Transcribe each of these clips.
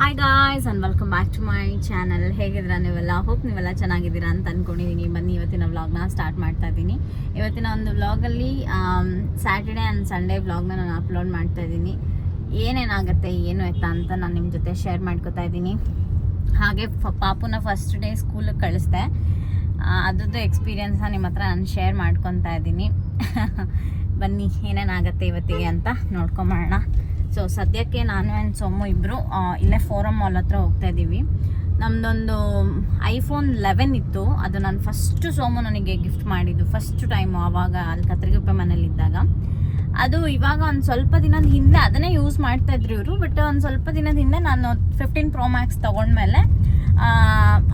Hi guys and welcome back to my channel ಹೇಗಿದ್ದೀರಾ ನೀವೆಲ್ಲ? Hope ನೀವೆಲ್ಲ ಚೆನ್ನಾಗಿದ್ದೀರಾ ಅಂತ ಅಂದ್ಕೊಂಡಿದ್ದೀನಿ ಬನ್ನಿ, ಇವತ್ತಿನ ವ್ಲಾಗ್ನ ಸ್ಟಾರ್ಟ್ ಮಾಡ್ತಾ ಇದ್ದೀನಿ ಇವತ್ತಿನ ಒಂದು ವ್ಲಾಗಲ್ಲಿ ಸ್ಯಾಟರ್ಡೆ ಆ್ಯಂಡ್ ಸಂಡೇ ವ್ಲಾಗ್ನ ನಾನು ಅಪ್ಲೋಡ್ ಮಾಡ್ತಾ ಇದ್ದೀನಿ ಏನೇನಾಗುತ್ತೆ, ಏನು ಎತ್ತ ಅಂತ ನಾನು ನಿಮ್ಮ ಜೊತೆ ಶೇರ್ ಮಾಡ್ಕೋತಾ ಇದ್ದೀನಿ ಹಾಗೆ ಪಾಪುನ ಫಸ್ಟ್ ಡೇ ಸ್ಕೂಲಿಗೆ ಕಳಿಸ್ದೆ. ಅದ್ರದ್ದು ಎಕ್ಸ್ಪೀರಿಯನ್ಸ್ನ ನಿಮ್ಮ ಹತ್ರ ನಾನು ಶೇರ್ ಮಾಡ್ಕೊತಾ ಇದ್ದೀನಿ ಬನ್ನಿ, ಏನೇನಾಗುತ್ತೆ ಇವತ್ತಿಗೆ ಅಂತ ನೋಡ್ಕೊಂಬರೋಣ. ಸೊ ಸದ್ಯಕ್ಕೆ ನಾನು ಆ್ಯಂಡ್ ಸೊಮ್ಮು ಇಬ್ಬರು ಇಲ್ಲೇ ಫೋರಮ್ ಮಾಲ್ ಹತ್ರ ಹೋಗ್ತಾ ಇದ್ದೀವಿ ನಮ್ಮದೊಂದು ಐಫೋನ್ ಲೆವೆನ್ ಇತ್ತು. ಅದು ನಾನು ಫಸ್ಟು ಸೋಮು ನನಗೆ ಗಿಫ್ಟ್ ಮಾಡಿದ್ದು ಫಸ್ಟ್ ಟೈಮು ಆವಾಗ ಅಲ್ಲಿ ಕತ್ರಿಗುಪ್ಪೆ ಮನೇಲಿದ್ದಾಗ ಅದು ಇವಾಗ ಒಂದು ಸ್ವಲ್ಪ ದಿನದ ಹಿಂದೆ, ಅದನ್ನೇ ಯೂಸ್ ಮಾಡ್ತಾ ಇದ್ರು ಇವರು ಬಟ್ ಒಂದು ಸ್ವಲ್ಪ ದಿನದ ಹಿಂದೆ ನಾನು ಫಿಫ್ಟೀನ್ ಪ್ರೋ ಮ್ಯಾಕ್ಸ್ ತೊಗೊಂಡ್ಮೇಲೆ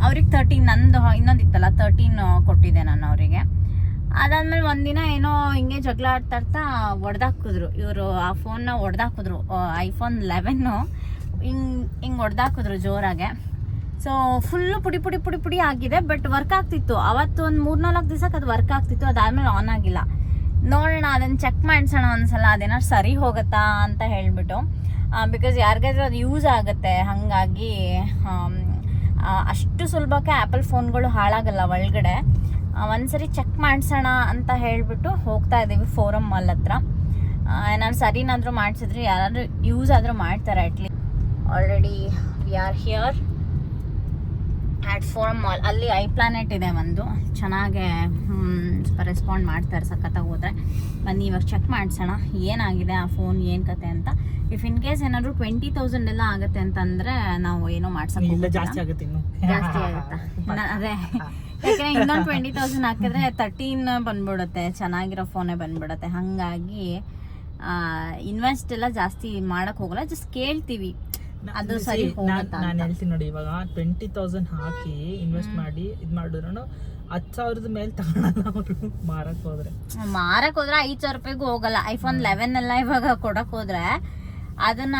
ಅವ್ರಿಗೆ ತರ್ಟೀನ್ ನಂದು ಇನ್ನೊಂದು ಇತ್ತಲ್ಲ ತರ್ಟೀನ್ ಕೊಟ್ಟಿದ್ದೆ ನಾನು ಅವರಿಗೆ. ಅದಾದ್ಮೇಲೆ ಒಂದಿನ ಏನೋ ಹಿಂಗೆ ಜಗಳ ಆಡ್ತಾ ಆಡ್ತಾ ಒಡೆದಾಕಿದ್ರು ಇವರು ಆ ಫೋನ್ನ ಒಡೆದಾಕಿದ್ರು ಐಫೋನ್ ಲೆವೆನ್ನು ಹಿಂಗೆ ಹಿಂಗೆ ಒಡೆದಾಕಿದ್ರು ಜೋರಾಗೆ. ಸೊ ಫುಲ್ಲು ಪುಡಿ ಪುಡಿ ಪುಡಿ ಪುಡಿ ಆಗಿದೆ ಬಟ್ ವರ್ಕ್ ಆಗ್ತಿತ್ತು. ಅವತ್ತು ಒಂದು ಮೂರ್ನಾಲ್ಕು ದಿವಸಕ್ಕೆ ಅದು ವರ್ಕ್ ಆಗ್ತಿತ್ತು, ಅದಾದ್ಮೇಲೆ ಆನ್ ಆಗಿಲ್ಲ. ನೋಡೋಣ, ಅದನ್ನು ಚೆಕ್ ಮಾಡಿಸೋಣ ಒಂದ್ಸಲ, ಅದೇನಾರು ಸರಿ ಹೋಗುತ್ತಾ ಅಂತ ಹೇಳಿಬಿಟ್ಟು. ಬಿಕಾಸ್ ಯಾರಿಗಾದ್ರೂ ಅದು ಯೂಸ್ ಆಗುತ್ತೆ. ಹಾಗಾಗಿ ಅಷ್ಟು ಸುಲಭಕ್ಕೆ ಆ್ಯಪಲ್ ಫೋನ್ಗಳು ಹಾಳಾಗಲ್ಲ ಒಳಗಡೆ. ಒಂದ್ಸರಿ ಚೆಕ್ ಮಾಡಿಸೋಣ ಅಂತ ಹೇಳಿಬಿಟ್ಟು ಹೋಗ್ತಾ ಇದ್ದೀವಿ ಫೋರಮ್ ಮಾಲ್ ಹತ್ರ. ಏನಾದ್ರು ಸರಿನಾದರೂ ಮಾಡಿಸಿದ್ರೆ ಯಾರಾದ್ರೂ ಯೂಸ್ ಆದರೂ ಮಾಡ್ತಾರೆ ಅಟ್ಲಿ already we are here at Forum mall ಅಲ್ಲಿ ಐ ಪ್ಲಾನೆಟ್ ಇದೆ ಒಂದು. ಚೆನ್ನಾಗೆ ರೆಸ್ಪಾಂಡ್ ಮಾಡ್ತಾರೆ ಸಖತ್ತಾಗಿ ಹೋದರೆ. ಬನ್ನಿ ಇವಾಗ ಚೆಕ್ ಮಾಡಿಸೋಣ. ಏನಾಗಿದೆ ಆ ಫೋನ್ ಏನು ಕತೆ ಅಂತ. ಇಫ್ ಇನ್ ಕೇಸ್ ಏನಾದರೂ ಟ್ವೆಂಟಿ ತೌಸಂಡ್ ಎಲ್ಲ ಆಗುತ್ತೆ ಅಂತಂದ್ರೆ ನಾವು ಏನೋ ಮಾಡ್ಸೋಕ್ಕೆ ಜಾಸ್ತಿ ಆಗುತ್ತೆ ಅದೇ. ಯಾಕಂದ್ರೆ ಇನ್ನೊಂದು ಟ್ವೆಂಟಿ ತೌಸಂಡ್ ಹಾಕಿದ್ರೆ ತರ್ಟೀನ್ ಬಂದ್ಬಿಡುತ್ತೆ ಚೆನ್ನಾಗಿರೋ ಫೋನೇ ಬಂದ್ಬಿಡುತ್ತೆ. ಹಾಗಾಗಿ ಇನ್ವೆಸ್ಟ್ ಎಲ್ಲ ಜಾಸ್ತಿ ಮಾಡಕ್ ಹೋಗಲ್ಲ ಜಸ್ಟ್ ಕೇಳ್ತೀವಿ. ಅದು ಸರಿ ನಾನು ಹೇಳ್ತೀನಿ ನೋಡಿ ಇವಾಗ ಟ್ವೆಂಟಿ ತೌಸಂಡ್ ಹಾಕಿ ಇನ್ವೆಸ್ಟ್ ಮಾಡಿ ಇದ್ ಮಾಡಿದ್ರು ಹತ್ ಸಾವಿರದ ಮೇಲೆ ತಗೊಳಲ್ಲ ಅವರು. ಮಾರಕ್ ಹೋದ್ರೆ. ಮಾರಕ್ ಹೋದ್ರೆ ಐದ್ ಸಾವಿರ ರೂಪಾಯಿಗೂ ಹೋಗಲ್ಲ. ಐಫೋನ್ ಲೆವೆನ್ ಎಲ್ಲ ಇವಾಗ ಕೊಡಕ್ ಹೋದ್ರೆ ಅದನ್ನ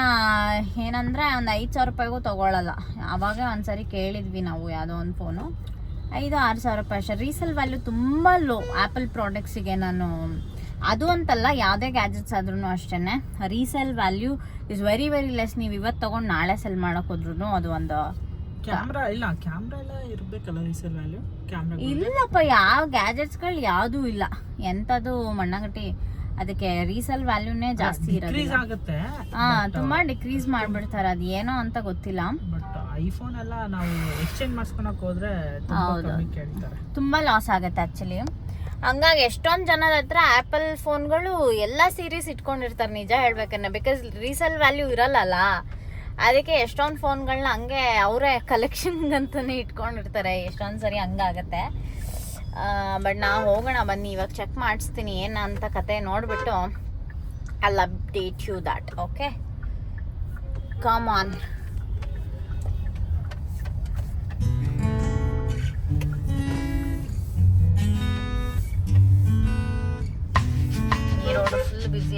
ಏನಂದ್ರೆ ಒಂದ್ ಐದ್ ಸಾವಿರ ರೂಪಾಯಿಗೂ ತಗೊಳಲ್ಲ. ಅವಾಗ ಒಂದ್ಸರಿ ಕೇಳಿದ್ವಿ ನಾವು ಯಾವ್ದೋ ಒಂದು ಫೋನು ಐದು ಆರು ಸಾವಿರ ರೂಪಾಯಿ ಅಷ್ಟೇ. ರೀಸೇಲ್ ವ್ಯಾಲ್ಯೂ ತುಂಬ ಲೋ ಆ್ಯಪಲ್ ಪ್ರಾಡಕ್ಟ್ಸಿಗೆ ನಾನು ಅದು ಅಂತಲ್ಲ ಯಾವುದೇ ಗ್ಯಾಜೆಟ್ಸ್ ಆದ್ರೂ ಅಷ್ಟೇ resale value is very very less ನೀವು ಇವತ್ತು ತೊಗೊಂಡು ನಾಳೆ ಸೆಲ್ ಮಾಡೋಕೆ ಹೋದ್ರು ಅದು ಒಂದು ಕ್ಯಾಮ್ರಾ ಇಲ್ಲ ಕ್ಯಾಮ್ರಾ ಎಲ್ಲ ಇರ್ಬೇಕಲ್ಲ ರೀಸೇಲ್ ವ್ಯಾಲ್ಯೂ ಕ್ಯಾಮ್ರಾ ಇಲ್ಲಪ್ಪ ಯಾವ ಗ್ಯಾಜೆಟ್ಸ್ಗಳು ಯಾವುದೂ ಇಲ್ಲ. ಎಂಥದ್ದು ಮಣ್ಣಗಟ್ಟಿ ಅದಕ್ಕೆ ರೀಸೇಲ್ ವ್ಯಾಲ್ಯೂನೇ ಜಾಸ್ತಿ ಡಿಕ್ರೀಸ್ ಆಗುತ್ತೆ ಹಾ ತುಂಬಾ ಡಿಕ್ರೀಸ್ ಮಾಡ್ಬಿಡ್ತಾರೆ ಅದು ಏನೋ ಅಂತ ಗೊತ್ತಿಲ್ಲ. ಬಟ್ ಐಫೋನ್ ಎಲ್ಲ ನಾವು ಎಕ್ಸ್ಚೇಂಜ್ ಮಾಡ್ಸ್ಕೊಳಕ್ ಹೋದ್ರೆ ತುಂಬಾ ಹೌದು. ಕಮ್ಮಿ ಕೇಳ್ತಾರೆ. ತುಂಬಾ ಲಾಸ್ ಆಗುತ್ತೆ ಆಕ್ಚುಲಿ ಹಂಗಾಗಿ ಎಷ್ಟೊಂದು ಜನದ ಹತ್ರ ಆಪಲ್ ಫೋನ್ಗಳು ಎಲ್ಲ ಸೀರೀಸ್ ಇಟ್ಕೊಂಡಿರ್ತಾರೆ ನಿಜ ಹೇಳ್ಬೇಕನ್ನ ಬಿಕಾಸ್ ರೀಸೇಲ್ ವ್ಯಾಲ್ಯೂ ಇರಲ್ಲಲ್ಲ. ಅದಕ್ಕೆ ಎಷ್ಟೊಂದು ಫೋನ್ಗಳನ್ನ ಹಂಗೆ ಅವರೇ ಕಲೆಕ್ಷನ್ಗಂತಾನೆ ಇಟ್ಕೊಂಡಿರ್ತಾರೆ. ಎಷ್ಟೊಂದು ಸರಿ ಹಂಗಾಗತ್ತೆ. ಬಟ್ ನಾ ಹೋಗೋಣ ಬನ್ನಿ ಇವಾಗ ಚೆಕ್ ಮಾಡಿಸ್ತೀನಿ ಏನಂತ ಕತೆ ನೋಡ್ಬಿಟ್ಟು. All update you that okay come on road full busy.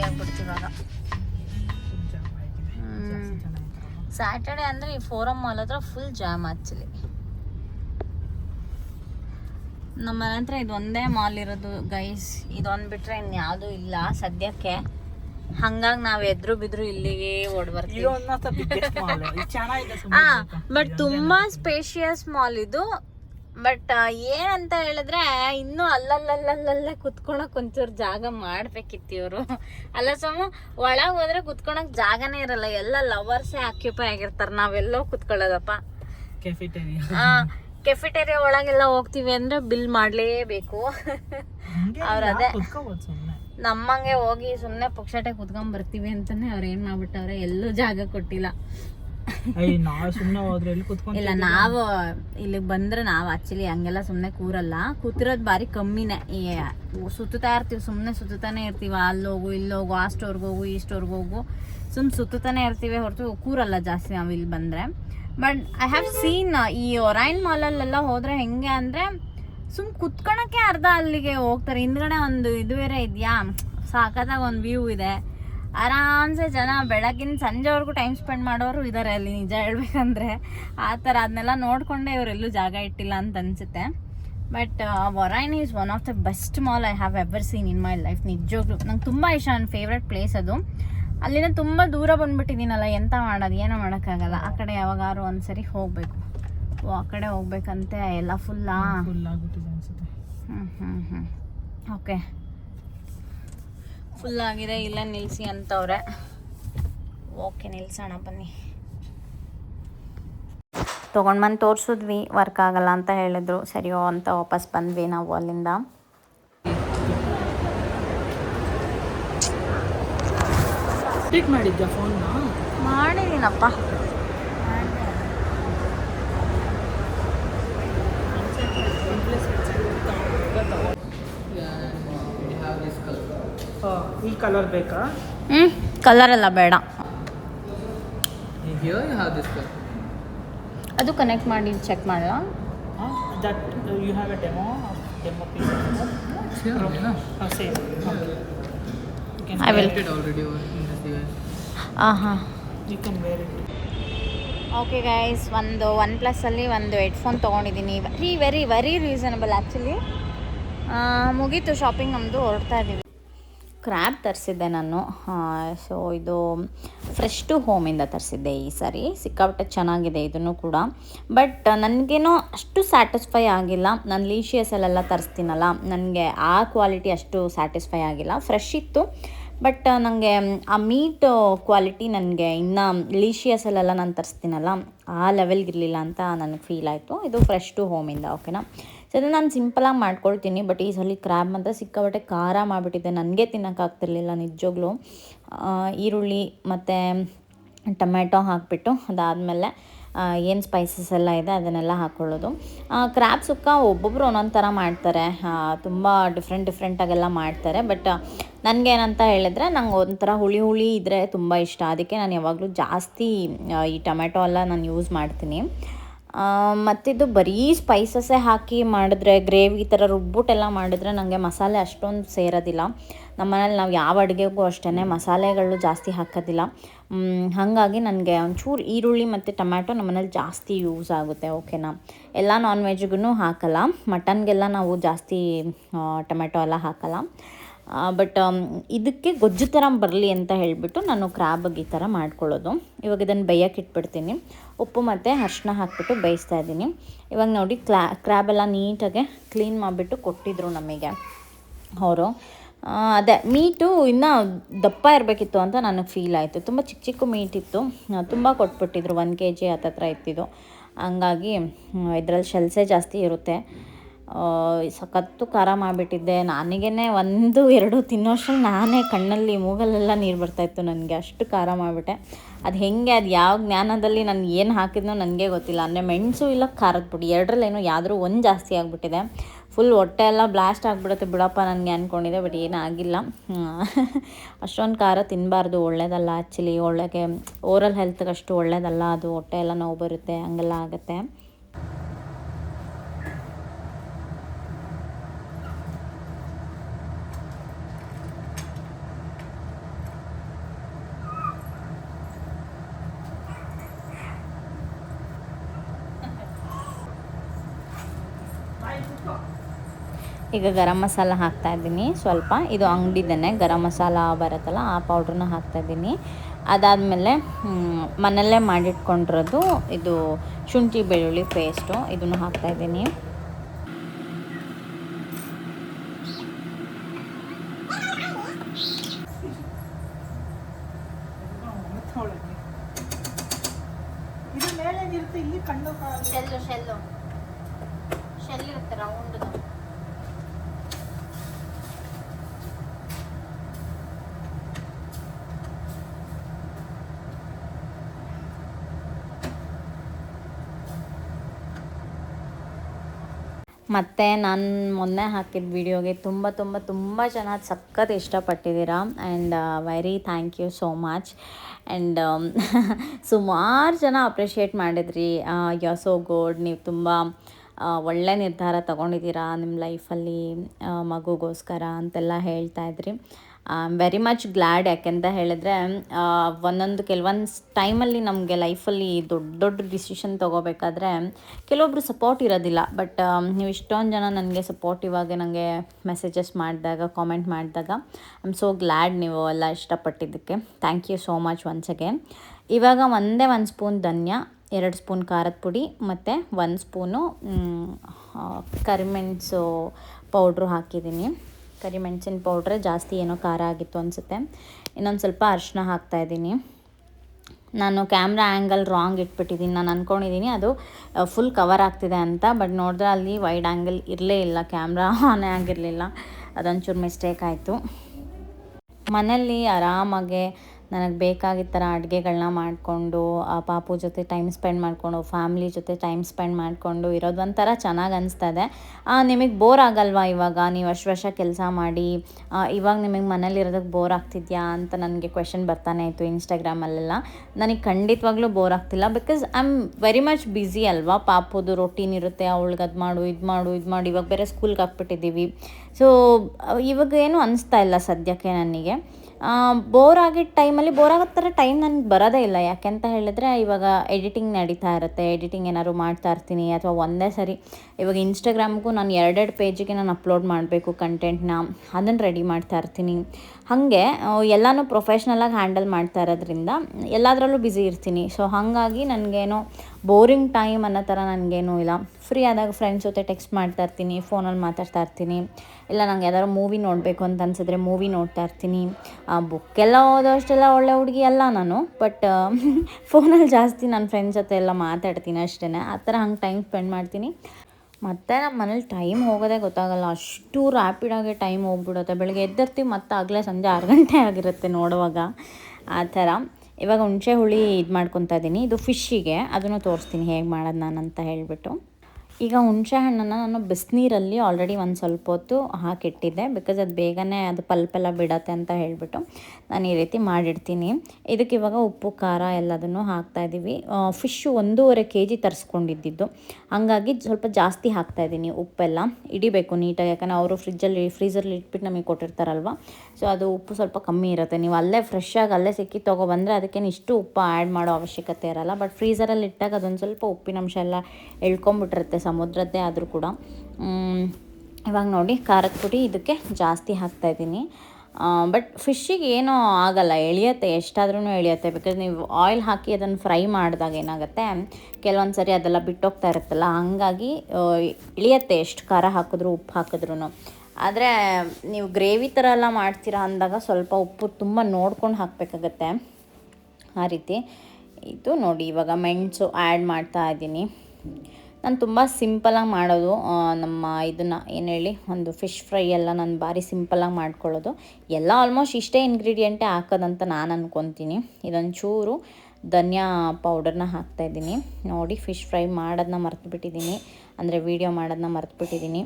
Saturday ಅಂದ್ರೆ ಈ ಫೋರಮ್ ಮಾಲ್ ಹತ್ರ ಫುಲ್ ಜಾಮ್ ಆಕ್ಚುಲಿ ನಮ್ಮ ಮನೆ ಇದು ಒಂದೇ ಮಾಲ್ ಇರೋದು ಗೈಸ್ ಇದೊಂದು ಬಿಟ್ರೆ ಇನ್ಯಾವುದೂ ಇಲ್ಲ ಸದ್ಯಕ್ಕೆ. ಹಂಗಾಗಿ ನಾವ್ ಎದ್ರು ಬಿದ್ರು ಇಲ್ಲಿಗೆ ಓಡ್ ಬರ್ತೀವಿ. ಹಾ ಬಟ್ ತುಂಬಾ. ಸ್ಪೇಷಿಯಸ್ ಮಾಲ್ ಇದು. ಬಟ್ ಏನಂತ ಹೇಳಿದ್ರೆ ಇನ್ನೂ ಅಲ್ಲಲ್ಲಲ್ಲಲ್ಲೇ ಕುತ್ಕೊಳಕ್ ಒಂಚೂರು ಜಾಗ ಮಾಡ್ಬೇಕಿತ್ತು ಇವರು. ಅಲ್ಲ ಸಮ ಒಳಗ್ ಹೋದ್ರೆ ಕುತ್ಕೊಳಕ್ ಜಾಗನೇ ಇರಲ್ಲ. ಎಲ್ಲ ಲವರ್ಸೇ ಆಕ್ಯುಪೈ ಆಗಿರ್ತಾರ. ನಾವೆಲ್ಲೋ ಕುತ್ಕೊಳ್ಳೋದಪ್ಪ. ಕೆಫಿಟೇರಿಯಾ ಒಳಗೆಲ್ಲ ಹೋಗ್ತೀವಿ ಅಂದ್ರೆ ಬಿಲ್ ಮಾಡಲೇಬೇಕು. ಅವ್ರು ಅದೇ. ನಮ್ಮಂಗೆ ಹೋಗಿ ಸುಮ್ಮನೆ ಪುಕ್ಷಟೆ ಕುತ್ಕೊಂಡ್ ಬರ್ತೀವಿ ಅಂತಾನೆ ಅವ್ರ ಏನ್ ಮಾಡ್ಬಿಟ್ಟವ್ರೆ? ಎಲ್ಲೂ ಜಾಗ ಕೊಟ್ಟಿಲ್ಲ. ಇಲ್ಲ ನಾವು ಇಲ್ಲಿಗೆ ಬಂದ್ರೆ ನಾವು ಆಕ್ಚುಲಿ ಹಂಗೆಲ್ಲ ಸುಮ್ಮನೆ ಕೂರಲ್ಲ. ಕೂತಿರೋದು ಬಾರಿ ಕಮ್ಮಿನೇ. ಸುತ್ತುತ್ತಾ ಇರ್ತೀವಿ ಸುಮ್ಮನೆ ಸುತ್ತಾನೆ ಇರ್ತೀವಿ. ಅಲ್ಲಿ ಹೋಗು ಇಲ್ಲಿ ಹೋಗು ಆ ಸ್ಟೋರ್ಗೆ ಹೋಗು ಈ ಸ್ಟೋರ್ಗೆ ಹೋಗು. ಸುಮ್ ಸುತ್ತುತ್ತಾನೆ ಇರ್ತೀವಿ ಹೊರತು ಕೂರಲ್ಲ ಜಾಸ್ತಿ ನಾವು ಇಲ್ಲಿ ಬಂದರೆ. ಬಟ್ ಐ ಹ್ಯಾವ್ ಸೀನ್ ಈ ಒರೈನ್ ಮಾಲಲ್ಲೆಲ್ಲ ಹೋದರೆ ಹೆಂಗೆ ಅಂದರೆ ಸುಮ್ ಕುತ್ಕೊಳಕ್ಕೆ ಅರ್ಧ ಅಲ್ಲಿಗೆ ಹೋಗ್ತಾರೆ. ಹಿಂದ್ಗಡೆ ಒಂದು ಇದು ಬೇರೆ ಇದೆಯಾ? ಸಾಕತ್ತಾಗ ಒಂದು ವ್ಯೂ ಇದೆ. ಆರಾಮ್ಸೆ ಜನ ಬೆಳಗಿನ ಸಂಜೆವರೆಗೂ ಟೈಮ್ ಸ್ಪೆಂಡ್ ಮಾಡೋರು ಇದ್ದಾರೆ ಅಲ್ಲಿ, ನಿಜ ಹೇಳ್ಬೇಕಂದ್ರೆ. ಆ ಥರ ಅದನ್ನೆಲ್ಲ ನೋಡಿಕೊಂಡೇ ಇವರೆಲ್ಲೂ ಜಾಗ ಇಟ್ಟಿಲ್ಲ ಅಂತ ಅನಿಸುತ್ತೆ. But Orion is one of the best mall I have ever seen in my life ನಿಜವಾಗ್ಲೂ. ನಂಗೆ ತುಂಬ ಇಷ್ಟ, ನನ್ನ ಫೇವ್ರೆಟ್ ಪ್ಲೇಸ್ ಅದು. ಅಲ್ಲಿನ ತುಂಬ ದೂರ ಬಂದ್ಬಿಟ್ಟಿದ್ದೀನಲ್ಲ ಎಂತ ಮಾಡೋದು? ಏನೋ ಮಾಡೋಕ್ಕಾಗಲ್ಲ. ಆ ಕಡೆ ಯಾವಾಗಾರು ಒಂದ್ಸರಿ ಹೋಗಬೇಕು. ಓ ಆ ಕಡೆ ಹೋಗ್ಬೇಕಂತೆ ಎಲ್ಲ ಫುಲ್ಲಾ ಹ್ಞೂ ಹ್ಞೂ ಓಕೆ ಫುಲ್ ಆಗಿದೆ ಇಲ್ಲ ನಿಲ್ಲಿಸಿ ಅಂತವ್ರೆ. ಓಕೆ ನಿಲ್ಸೋಣ ಬನ್ನಿ. ತೊಗೊಂಡು ಬಂದು ತೋರಿಸಿದ್ವಿ ವರ್ಕ್ ಆಗಲ್ಲ ಅಂತ ಹೇಳಿದ್ರು. ಸರಿಯೋ ಅಂತ ವಾಪಸ್ ಬಂದ್ವಿ ನಾವು ಅಲ್ಲಿಂದ. ಟ್ರೀಟ್ ಮಾಡಿದ್ಯಾ ಫೋನ್ನ ಮಾಡಿದ್ದೀನಪ್ಪ ಈ ಕಲರ್ ಬೇಕಾ? ಹ್ಞೂ ಬೇಡ. have this color. ಅದು ಕನೆಕ್ಟ್ ಮಾಡಿ ಚೆಕ್ ಮಾಡಲ್ಲ that you have a demo demo piece? Same I will. Connected ಹಾಂ ಹಾಂ you can wear it okay guys ಒಂದು ಒನ್ ಪ್ಲಸ್ಸಲ್ಲಿ ಒಂದು ಹೆಡ್ಫೋನ್ ತೊಗೊಂಡಿದ್ದೀನಿ. Very very very reasonable actually ಮುಗೀತು ಶಾಪಿಂಗ್ ನಮ್ಮದು ಹೊರಡ್ತಾ ಇದ್ದೀವಿ ಕ್ರ್ಯಾಬ್ ತರಿಸಿದ್ದೆ ನಾನು. ಸೊ ಇದು ಫ್ರೆಶ್ ಟು ಹೋಮಿಂದ ತರಿಸಿದ್ದೆ ಈ ಸಾರಿ. ಸಿಕ್ಕಾಪಟ್ಟೆ ಚೆನ್ನಾಗಿದೆ ಇದನ್ನು ಕೂಡ. ಬಟ್ ನನಗೇನೋ ಅಷ್ಟು ಸ್ಯಾಟಿಸ್ಫೈ ಆಗಿಲ್ಲ. ನಾನು ಲೀಶಿಯಸಲ್ಲೆಲ್ಲ ತರಿಸ್ತೀನಲ್ಲ. ನನಗೆ ಆ ಕ್ವಾಲಿಟಿ ಅಷ್ಟು ಸ್ಯಾಟಿಸ್ಫೈ ಆಗಿಲ್ಲ. ಫ್ರೆಶ್ ಇತ್ತು. ಬಟ್ ನನಗೆ ಆ ಮೀಟ್ ಕ್ವಾಲಿಟಿ ನನಗೆ ಇನ್ನು ಲೀಶಿಯಸಲ್ಲೆಲ್ಲ ನಾನು ತರಿಸ್ತೀನಲ್ಲ, ಆ ಲೆವೆಲ್ಗೆ ಇರಲಿಲ್ಲ ಅಂತ ನನಗೆ ಫೀಲ್ ಆಯಿತು. ಇದು ಫ್ರೆಶ್ ಟು ಹೋಮಿಂದ ಓಕೆನಾ ಸೊ ಅದನ್ನು ನಾನು ಸಿಂಪಲಾಗಿ ಮಾಡ್ಕೊಳ್ತೀನಿ ಬಟ್ ಈ ಸಲ ಕ್ರ್ಯಾಬ್ ಮಾತ್ರ ಸಿಕ್ಕಾಬಟ್ಟೆ ಖಾರ ಮಾಡಿಬಿಟ್ಟಿದೆ ನನಗೆ ತಿನ್ನೋಕ್ಕಾಗ್ತಿರ್ಲಿಲ್ಲ ನಿಜವಾಗ್ಲೂ ಈರುಳ್ಳಿ ಮತ್ತು ಟೊಮ್ಯಾಟೊ ಹಾಕಿಬಿಟ್ಟು ಅದಾದಮೇಲೆ ಏನು ಸ್ಪೈಸಸ್ ಎಲ್ಲ ಇದೆ ಅದನ್ನೆಲ್ಲ ಹಾಕ್ಕೊಳ್ಳೋದು ಕ್ರ್ಯಾಬ್ ಸುಕ್ಕ ಒಬ್ಬೊಬ್ಬರು ಒಂದೊಂದು ಥರ ಮಾಡ್ತಾರೆ. ತುಂಬ ಡಿಫ್ರೆಂಟ್ ಡಿಫ್ರೆಂಟಾಗೆಲ್ಲ ಮಾಡ್ತಾರೆ. ಬಟ್ ನನಗೇನಂತ ಹೇಳಿದ್ರೆ ನಂಗೆ ಒಂಥರ ಹುಳಿ ಹುಳಿ ಇದ್ದರೆ ತುಂಬ ಇಷ್ಟ. ಅದಕ್ಕೆ ನಾನು ಯಾವಾಗಲೂ ಜಾಸ್ತಿ ಈ ಟೊಮೆಟೊ ಎಲ್ಲ ನಾನು ಯೂಸ್ ಮಾಡ್ತೀನಿ. ಮತ್ತಿದು ಬರೀ ಸ್ಪೈಸಸ್ಸೇ ಹಾಕಿ ಮಾಡಿದ್ರೆ ಗ್ರೇವಿ ಥರ ರುಬ್ಬಿಟ್ಟೆಲ್ಲ ಮಾಡಿದ್ರೆ ನನಗೆ ಮಸಾಲೆ ಅಷ್ಟೊಂದು ಸೇರೋದಿಲ್ಲ. ನಮ್ಮ ಮನೇಲಿ ನಾವು ಯಾವ ಅಡುಗೆಗೂ ಅಷ್ಟೇ ಮಸಾಲೆಗಳು ಜಾಸ್ತಿ ಹಾಕೋದಿಲ್ಲ. ಹಾಗಾಗಿ ನನಗೆ ಒಂಚೂರು ಈರುಳ್ಳಿ ಮತ್ತು ಟೊಮ್ಯಾಟೊ ನಮ್ಮನೇಲಿ ಜಾಸ್ತಿ ಯೂಸ್ ಆಗುತ್ತೆ, ಓಕೆನಾ? ಎಲ್ಲ ನಾನ್ ವೆಜ್ಗೂ ಹಾಕಲ್ಲ. ಮಟನ್ಗೆಲ್ಲ ನಾವು ಜಾಸ್ತಿ ಟೊಮ್ಯಾಟೊ ಎಲ್ಲ ಹಾಕಲ್ಲ. ಬಟ್ ಇದಕ್ಕೆ ಗೊಜ್ಜು ಥರ ಬರಲಿ ಅಂತ ಹೇಳಿಬಿಟ್ಟು ನಾನು ಕ್ರಾಬಾಗಿ ಈ ಥರ ಮಾಡ್ಕೊಳ್ಳೋದು. ಇವಾಗ ಇದನ್ನು ಬೇಯಕ್ಕೆ ಇಟ್ಬಿಡ್ತೀನಿ. ಉಪ್ಪು ಮತ್ತು ಅರ್ಶಿನ ಹಾಕ್ಬಿಟ್ಟು ಬೇಯಿಸ್ತಾ ಇದ್ದೀನಿ. ಇವಾಗ ನೋಡಿ ಕ್ಲಾ ಕ್ರ್ಯಾಬೆಲ್ಲ ನೀಟಾಗಿ ಕ್ಲೀನ್ ಮಾಡಿಬಿಟ್ಟು ಕೊಟ್ಟಿದ್ರು ನಮಗೆ. ಅವರು. ಅದೇ ಮೀಟು ಇನ್ನೂ ದಪ್ಪ ಇರಬೇಕಿತ್ತು ಅಂತ ನನಗೆ ಫೀಲ್ ಆಯಿತು. ತುಂಬ ಚಿಕ್ಕ ಚಿಕ್ಕ ಮೀಟ್ ಇತ್ತು. ತುಂಬ ಕೊಟ್ಬಿಟ್ಟಿದ್ರು. ಒನ್ ಕೆ ಜಿ ಹತ್ತತ್ರ ಇತ್ತಿದ್ದು ಹಂಗಾಗಿ ಇದರಲ್ಲಿ ಶೆಲ್ಸೆ ಜಾಸ್ತಿ ಇರುತ್ತೆ. ಆ, ಸಖತ್ತು ಖಾರ ಮಾಡಿಬಿಟ್ಟಿದ್ದೆ. ನನಗೇ ಒಂದು ಎರಡು ತಿನ್ನೋಷ್ಟು ನಾನೇ ಕಣ್ಣಲ್ಲಿ ಮೂಗಲ್ಲೆಲ್ಲ ನೀರು ಬರ್ತಾಯಿತ್ತು ನನಗೆ. ಅಷ್ಟು ಖಾರ ಮಾಡಿಬಿಟ್ಟೆ. ಅದು ಹೆಂಗೆ ಅದು ಯಾವ ಜ್ಞಾನದಲ್ಲಿ ನಾನು ಏನು ಹಾಕಿದ್ನೋ ನನಗೆ ಗೊತ್ತಿಲ್ಲ. ಅಂದರೆ ಮೆಣಸು ಇಲ್ಲ ಖಾರದ ಪುಡಿ. ಎರಡರಲ್ಲೇನೋ ಯಾವ್ದಾದ್ರು ಒಂದು ಜಾಸ್ತಿ ಆಗಿಬಿಟ್ಟಿದೆ. ಫುಲ್ ಹೊಟ್ಟೆ ಎಲ್ಲ ಬ್ಲಾಸ್ಟ್ ಆಗಿಬಿಡುತ್ತೆ ಬಿಡಪ್ಪ ನನಗೆ ಅಂದ್ಕೊಂಡಿದ್ದೆ ಬಟ್ ಏನಾಗಿಲ್ಲ ಅಷ್ಟೊಂದು ಖಾರ ತಿನ್ನಬಾರ್ದು ಒಳ್ಳೇದಲ್ಲ ಆ್ಯಕ್ಚುಲಿ ಒಳ್ಳೆಗೆ ಓರಲ್ ಹೆಲ್ತ್ಗೆ ಅಷ್ಟು ಒಳ್ಳೇದಲ್ಲ, ಅದು ಹೊಟ್ಟೆ ಎಲ್ಲ ನೋವು ಬರುತ್ತೆ, ಹಂಗೆಲ್ಲ ಆಗುತ್ತೆ. ಈಗ ಗರಂ ಮಸಾಲ ಹಾಕ್ತಾ ಇದ್ದೀನಿ. ಸ್ವಲ್ಪ ಇದು ಅಂಗಡಿದೇನೆ ಗರಂ ಮಸಾಲ ಬರುತ್ತಲ್ಲ, ಆ ಪೌಡ್ರನ್ನ ಹಾಕ್ತಾ ಇದ್ದೀನಿ. ಅದಾದಮೇಲೆ ಮನೆಯಲ್ಲೇ ಮಾಡಿಟ್ಕೊಂಡಿರೋದು ಇದು ಶುಂಠಿ ಬೆಳ್ಳುಳ್ಳಿ ಪೇಸ್ಟು ಇದನ್ನು ಹಾಕ್ತಾ ಇದ್ದೀನಿ ಇದು ಮೇಲೆ ಇರುತ್ತೆ ಇಲ್ಲಿ ಕಣ್ಣು ಶೆಲ್ಲು ಶೆಲ್ಲು ಶೆಲ್ ಇರುತ್ತೆ ರೌಂಡ್ ಮತ್ತು ನಾನು ಮೊನ್ನೆ ಹಾಕಿದ ವಿಡಿಯೋಗೆ ತುಂಬ ತುಂಬ ತುಂಬ ಜನ ಸಖತ್ ಇಷ್ಟಪಟ್ಟಿದ್ದೀರಾ and very thank you so much and ಸುಮಾರು ಜನ ಅಪ್ರಿಷಿಯೇಟ್ ಮಾಡಿದ್ರಿ. ಯು ಸೋ ಗುಡ್ ನೀವು ತುಂಬ ಒಳ್ಳೆ ನಿರ್ಧಾರ ತಗೊಂಡಿದ್ದೀರಾ ನಿಮ್ಮ ಲೈಫಲ್ಲಿ ಮಗುಗೋಸ್ಕರ ಅಂತೆಲ್ಲ ಹೇಳ್ತಾ ಇದ್ರಿ. ವೆರಿ ಮಚ್ ಗ್ಲ್ಯಾಡ್ ಯಾಕೆಂತ ಹೇಳಿದ್ರೆ ಒಂದೊಂದು ಕೆಲವೊಂದು ಟೈಮಲ್ಲಿ ನಮಗೆ ಲೈಫಲ್ಲಿ ದೊಡ್ಡ ದೊಡ್ಡ ಡಿಸಿಷನ್ ತೊಗೋಬೇಕಾದ್ರೆ ಕೆಲವೊಬ್ರು ಸಪೋರ್ಟ್ ಇರೋದಿಲ್ಲ. ಬಟ್ ನೀವು ಇಷ್ಟೊಂದು ಜನ ನನಗೆ ಸಪೋರ್ಟಿವ್ ಆಗಿ ನನಗೆ ಮೆಸೇಜಸ್ ಮಾಡಿದಾಗ ಕಾಮೆಂಟ್ ಮಾಡಿದಾಗ ಐ ಆಮ್ ಸೋ ಗ್ಲ್ಯಾಡ್ ನೀವು ಎಲ್ಲ ಇಷ್ಟಪಟ್ಟಿದ್ದಕ್ಕೆ. Thank you so much once again ಇವಾಗ ಒಂದೇ ಒಂದು ಸ್ಪೂನ್ ಧನ್ಯ, ಎರಡು ಸ್ಪೂನ್ ಖಾರದ ಪುಡಿ, ಮತ್ತು ಒಂದು ಸ್ಪೂನು ಕರಿಮೆಣಸು ಪೌಡ್ರು ಹಾಕಿದ್ದೀನಿ. ಕರಿಮೆಣಸಿನ ಪೌಡ್ರೆ ಜಾಸ್ತಿ ಏನೋ ಖಾರ ಆಗಿತ್ತು ಅನಿಸುತ್ತೆ. ಇನ್ನೊಂದು ಸ್ವಲ್ಪ ಅರಿಶಿನ ಹಾಕ್ತಾಯಿದ್ದೀನಿ ನಾನು ಕ್ಯಾಮ್ರಾ ಆ್ಯಂಗಲ್ ರಾಂಗ್ ಇಟ್ಬಿಟ್ಟಿದ್ದೀನಿ. ನಾನು ಅಂದ್ಕೊಂಡಿದ್ದೀನಿ ಅದು ಫುಲ್ ಕವರ್ ಆಗ್ತಿದೆ ಅಂತ ಬಟ್ ನೋಡಿದ್ರೆ ಅಲ್ಲಿ ವೈಡ್ ಆ್ಯಂಗಲ್ ಇರಲೇ ಇಲ್ಲ ಕ್ಯಾಮ್ರಾ ಆನೇ ಆಗಿರಲಿಲ್ಲ. ಅದೊಂಚೂರು ಮಿಸ್ಟೇಕ್ ಆಯಿತು. ಮನೆಯಲ್ಲಿ ಆರಾಮಾಗೆ ನನಗೆ ಬೇಕಾಗಿದ್ದ ಥರ ಅಡುಗೆಗಳನ್ನ ಮಾಡಿಕೊಂಡು, ಆ ಪಾಪು ಜೊತೆ ಟೈಮ್ ಸ್ಪೆಂಡ್ ಮಾಡಿಕೊಂಡು ಫ್ಯಾಮ್ಲಿ ಜೊತೆ ಟೈಮ್ ಸ್ಪೆಂಡ್ ಮಾಡಿಕೊಂಡು ಇರೋದು ಒಂಥರ ಚೆನ್ನಾಗಿ ಅನಿಸ್ತಾ ಇದೆ ನಿಮಗೆ ಬೋರ್ ಆಗಲ್ವಾ ಇವಾಗ? ನೀವು ಅಷ್ಟು ವರ್ಷ ಕೆಲಸ ಮಾಡಿ ಇವಾಗ ನಿಮಗೆ ಮನೇಲಿರೋದಕ್ಕೆ ಬೋರ್ ಆಗ್ತಿದ್ಯಾ ಅಂತ ನನಗೆ ಕ್ವೆಶನ್ ಬರ್ತಾನೆ ಇತ್ತು ಇನ್ಸ್ಟಾಗ್ರಾಮಲ್ಲೆಲ್ಲ ನನಗೆ ಖಂಡಿತವಾಗ್ಲೂ ಬೋರ್ ಆಗ್ತಿಲ್ಲ because I am very much busy ಅಲ್ವಾ? ಪಾಪುದು ರೊಟೀನ್ ಇರುತ್ತೆ, ಅವಳಿಗೆ ಅದು ಮಾಡು, ಇದು ಮಾಡು ಇದು ಮಾಡು. ಇವಾಗ ಬೇರೆ ಸ್ಕೂಲ್ಗೆ ಹಾಕ್ಬಿಟ್ಟಿದ್ದೀವಿ. ಸೊ ಇವಾಗ ಏನು ಅನಿಸ್ತಾ ಇಲ್ಲ ಸದ್ಯಕ್ಕೆ ನನಗೆ. ಬೋರ್ ಆಗಿದ್ದ ಟೈಮಲ್ಲಿ ಬೋರ್ ಆಗೋ ಥರ ಟೈಮ್ ನನಗೆ ಬರೋದೇ ಇಲ್ಲ. ಯಾಕೆ ಅಂತ ಹೇಳಿದ್ರೆ ಇವಾಗ ಎಡಿಟಿಂಗ್ ನಡೀತಾ ಇರುತ್ತೆ. ಎಡಿಟಿಂಗ್ ಏನಾದ್ರು ಮಾಡ್ತಾ ಇರ್ತೀನಿ ಅಥವಾ ಒಂದೇ ಸರಿ ಇವಾಗ ಇನ್ಸ್ಟಾಗ್ರಾಮ್ಗೂ ನಾನು ಎರಡೆರಡು ಪೇಜಿಗೆ ನಾನು ಅಪ್ಲೋಡ್ ಮಾಡಬೇಕು ಕಂಟೆಂಟ್ನ ಅದನ್ನು ರೆಡಿ ಮಾಡ್ತಾ ಇರ್ತೀನಿ. ಹಾಗೆ ಎಲ್ಲನೂ ಪ್ರೊಫೆಷ್ನಲಾಗಿ ಹ್ಯಾಂಡಲ್ ಮಾಡ್ತಾ ಇರೋದ್ರಿಂದ ಎಲ್ಲದರಲ್ಲೂ ಬ್ಯುಸಿ ಇರ್ತೀನಿ. ಸೊ ಹಾಗಾಗಿ ನನಗೇನೋ ಬೋರಿಂಗ್ ಟೈಮ್ ಅನ್ನೋ ಥರ ನನಗೇನೂ ಇಲ್ಲ. ಫ್ರೀ ಆದಾಗ ಫ್ರೆಂಡ್ಸ್ ಜೊತೆ ಟೆಕ್ಸ್ಟ್ ಮಾಡ್ತಾ ಇರ್ತೀನಿ ಫೋನಲ್ಲಿ ಮಾತಾಡ್ತಾ ಇರ್ತೀನಿ. ಇಲ್ಲ, ನಂಗೆ ಯಾವ್ದಾದ್ರು ಮೂವಿ ನೋಡಬೇಕು ಅಂತ ಅನ್ಸಿದ್ರೆ ಮೂವಿ ನೋಡ್ತಾ ಇರ್ತೀನಿ. ಬುಕ್ಕೆಲ್ಲ ಓದೋಷ್ಟೆಲ್ಲ ಒಳ್ಳೆ ಹುಡುಗಿ ಅಲ್ಲ ನಾನು ಬಟ್ ಫೋನಲ್ಲಿ ಜಾಸ್ತಿ ನನ್ನ ಫ್ರೆಂಡ್ಸ್ ಜೊತೆ ಎಲ್ಲ ಮಾತಾಡ್ತೀನಿ ಅಷ್ಟೇ ಆ ಥರ ಹಂಗೆ ಟೈಮ್ ಸ್ಪೆಂಡ್ ಮಾಡ್ತೀನಿ. ಮತ್ತು ನಮ್ಮ ಮನೇಲಿ ಟೈಮ್ ಹೋಗೋದೇ ಗೊತ್ತಾಗಲ್ಲ. ಅಷ್ಟು ರ್ಯಾಪಿಡಾಗಿ ಟೈಮ್ ಹೋಗ್ಬಿಡುತ್ತೆ. ಬೆಳಗ್ಗೆ ಎದ್ದಿರ್ತೀವಿ ಮತ್ತೆ ಆಗಲೇ ಸಂಜೆ ಆರು ಗಂಟೆ ಆಗಿರುತ್ತೆ ನೋಡುವಾಗ. ಆ ಥರ. ಇವಾಗ ಹುಣಸೆ ಹುಳಿ ಇದು ಮಾಡ್ಕೊತಾ ಇದ್ದೀನಿ ಇದು ಫಿಶ್ಶಿಗೆ. ಅದನ್ನು ತೋರಿಸ್ತೀನಿ ಹೇಗೆ ಮಾಡೋದು ನಾನು ಅಂತ ಹೇಳಿಬಿಟ್ಟು. ಈಗ ಹುಣಸೆ ಹಣ್ಣನ್ನು ನಾನು ಬಿಸಿನೀರಲ್ಲಿ ಆಲ್ರೆಡಿ ಒಂದು ಸ್ವಲ್ಪ ಹೊತ್ತು ಹಾಕಿಟ್ಟಿದ್ದೆ ಬಿಕಾಸ್ ಅದು ಬೇಗನೆ ಅದು ಪಲ್ಪೆಲ್ಲ ಬಿಡತ್ತೆ ಅಂತ ಹೇಳಿಬಿಟ್ಟು ನಾನು ಈ ರೀತಿ ಮಾಡಿಡ್ತೀನಿ. ಇದಕ್ಕೆ ಇವಾಗ ಉಪ್ಪು, ಖಾರ ಎಲ್ಲದನ್ನು ಹಾಕ್ತಾಯಿದ್ದೀವಿ ಫಿಶ್ಶು ಒಂದೂವರೆ ಕೆ ಜಿ ತರಿಸ್ಕೊಂಡಿದ್ದು ಹಾಗಾಗಿ ಸ್ವಲ್ಪ ಜಾಸ್ತಿ ಹಾಕ್ತಾಯಿದ್ದೀನಿ ಉಪ್ಪೆಲ್ಲ. ಇಡಿಬೇಕು ನೀಟಾಗಿ, ಯಾಕಂದರೆ ಅವರು ಫ್ರಿಜ್ಜಲ್ಲಿ ಫ್ರೀಸರ್ಲಿ ಇಟ್ಬಿಟ್ಟು ನಮಗೆ ಕೊಟ್ಟಿರ್ತಾರಲ್ವ? ಸೊ ಅದು ಉಪ್ಪು ಸ್ವಲ್ಪ ಕಮ್ಮಿ ಇರುತ್ತೆ. ನೀವು ಅಲ್ಲೇ ಫ್ರೆಶ್ಶಾಗಿ ಅಲ್ಲೇ ಸಿಕ್ಕಿ ತೊಗೊಬಂದರೆ ಅದಕ್ಕೇನು ಇಷ್ಟು ಉಪ್ಪು ಆ್ಯಡ್ ಮಾಡೋ ಅವಶ್ಯಕತೆ ಇರಲ್ಲ. ಬಟ್ ಫ್ರೀಸರಲ್ಲಿ ಇಟ್ಟಾಗ ಅದೊಂದು ಸ್ವಲ್ಪ ಉಪ್ಪಿನಂಶ ಎಲ್ಲ ಎಳ್ಕೊಂಬಿಟ್ಟಿರುತ್ತೆ ಸಮುದ್ರದ್ದೇ ಆದರೂ ಕೂಡ ಇವಾಗ ನೋಡಿ ಖಾರದ ಪುಡಿ ಇದಕ್ಕೆ ಜಾಸ್ತಿ ಹಾಕ್ತಾಯಿದ್ದೀನಿ ಬಟ್ ಫಿಶ್ಶಿಗೆ ಏನೂ ಆಗಲ್ಲ, ಎಳಿಯತ್ತೆ ಎಷ್ಟಾದ್ರೂ ಎಳಿಯತ್ತೆ. ಬಿಕಾಸ್ ನೀವು ಆಯಿಲ್ ಹಾಕಿ ಅದನ್ನು ಫ್ರೈ ಮಾಡಿದಾಗ ಏನಾಗುತ್ತೆ ಕೆಲವೊಂದು ಸರಿ ಅದೆಲ್ಲ ಬಿಟ್ಟೋಗ್ತಾ ಇರುತ್ತಲ್ಲ, ಹಂಗಾಗಿ ಇಳಿಯತ್ತೆ ಎಷ್ಟು ಖಾರ ಹಾಕಿದ್ರು, ಉಪ್ಪು ಹಾಕಿದ್ರು ಆದರೆ, ನೀವು ಗ್ರೇವಿ ಥರ ಎಲ್ಲ ಮಾಡ್ತೀರಾ ಅಂದಾಗ ಸ್ವಲ್ಪ ಉಪ್ಪು ತುಂಬ ನೋಡ್ಕೊಂಡು ಹಾಕಬೇಕಾಗತ್ತೆ. ಆ ರೀತಿ. ಇದು ನೋಡಿ ಇವಾಗ ಮೆಣಸು ಆ್ಯಡ್ ಮಾಡ್ತಾ ಇದ್ದೀನಿ. ನಾನು ತುಂಬ ಸಿಂಪಲಾಗಿ ಮಾಡೋದು. ನಮ್ಮ ಇದನ್ನು ಏನು ಹೇಳಿ, ಒಂದು ಫಿಶ್ ಫ್ರೈ ಎಲ್ಲ ನಾನು ಭಾರಿ ಸಿಂಪಲಾಗಿ ಮಾಡ್ಕೊಳ್ಳೋದು. ಎಲ್ಲ ಆಲ್ಮೋಸ್ಟ್ ಇಷ್ಟೇ ಇಂಗ್ರೀಡಿಯೆಂಟೇ ಹಾಕೋದಂತ ನಾನು ಅಂದ್ಕೊತೀನಿ ಇದೊಂದು ಚೂರು ಧನಿಯಾ ಪೌಡರ್ನ ಹಾಕ್ತಾಯಿದ್ದೀನಿ ನೋಡಿ ಫಿಶ್ ಫ್ರೈ ಮಾಡೋದನ್ನ ಮರ್ತುಬಿಟ್ಟಿದ್ದೀನಿ. ಅಂದರೆ ವೀಡಿಯೋ ಮಾಡೋದನ್ನ ಮರ್ತುಬಿಟ್ಟಿದ್ದೀನಿ.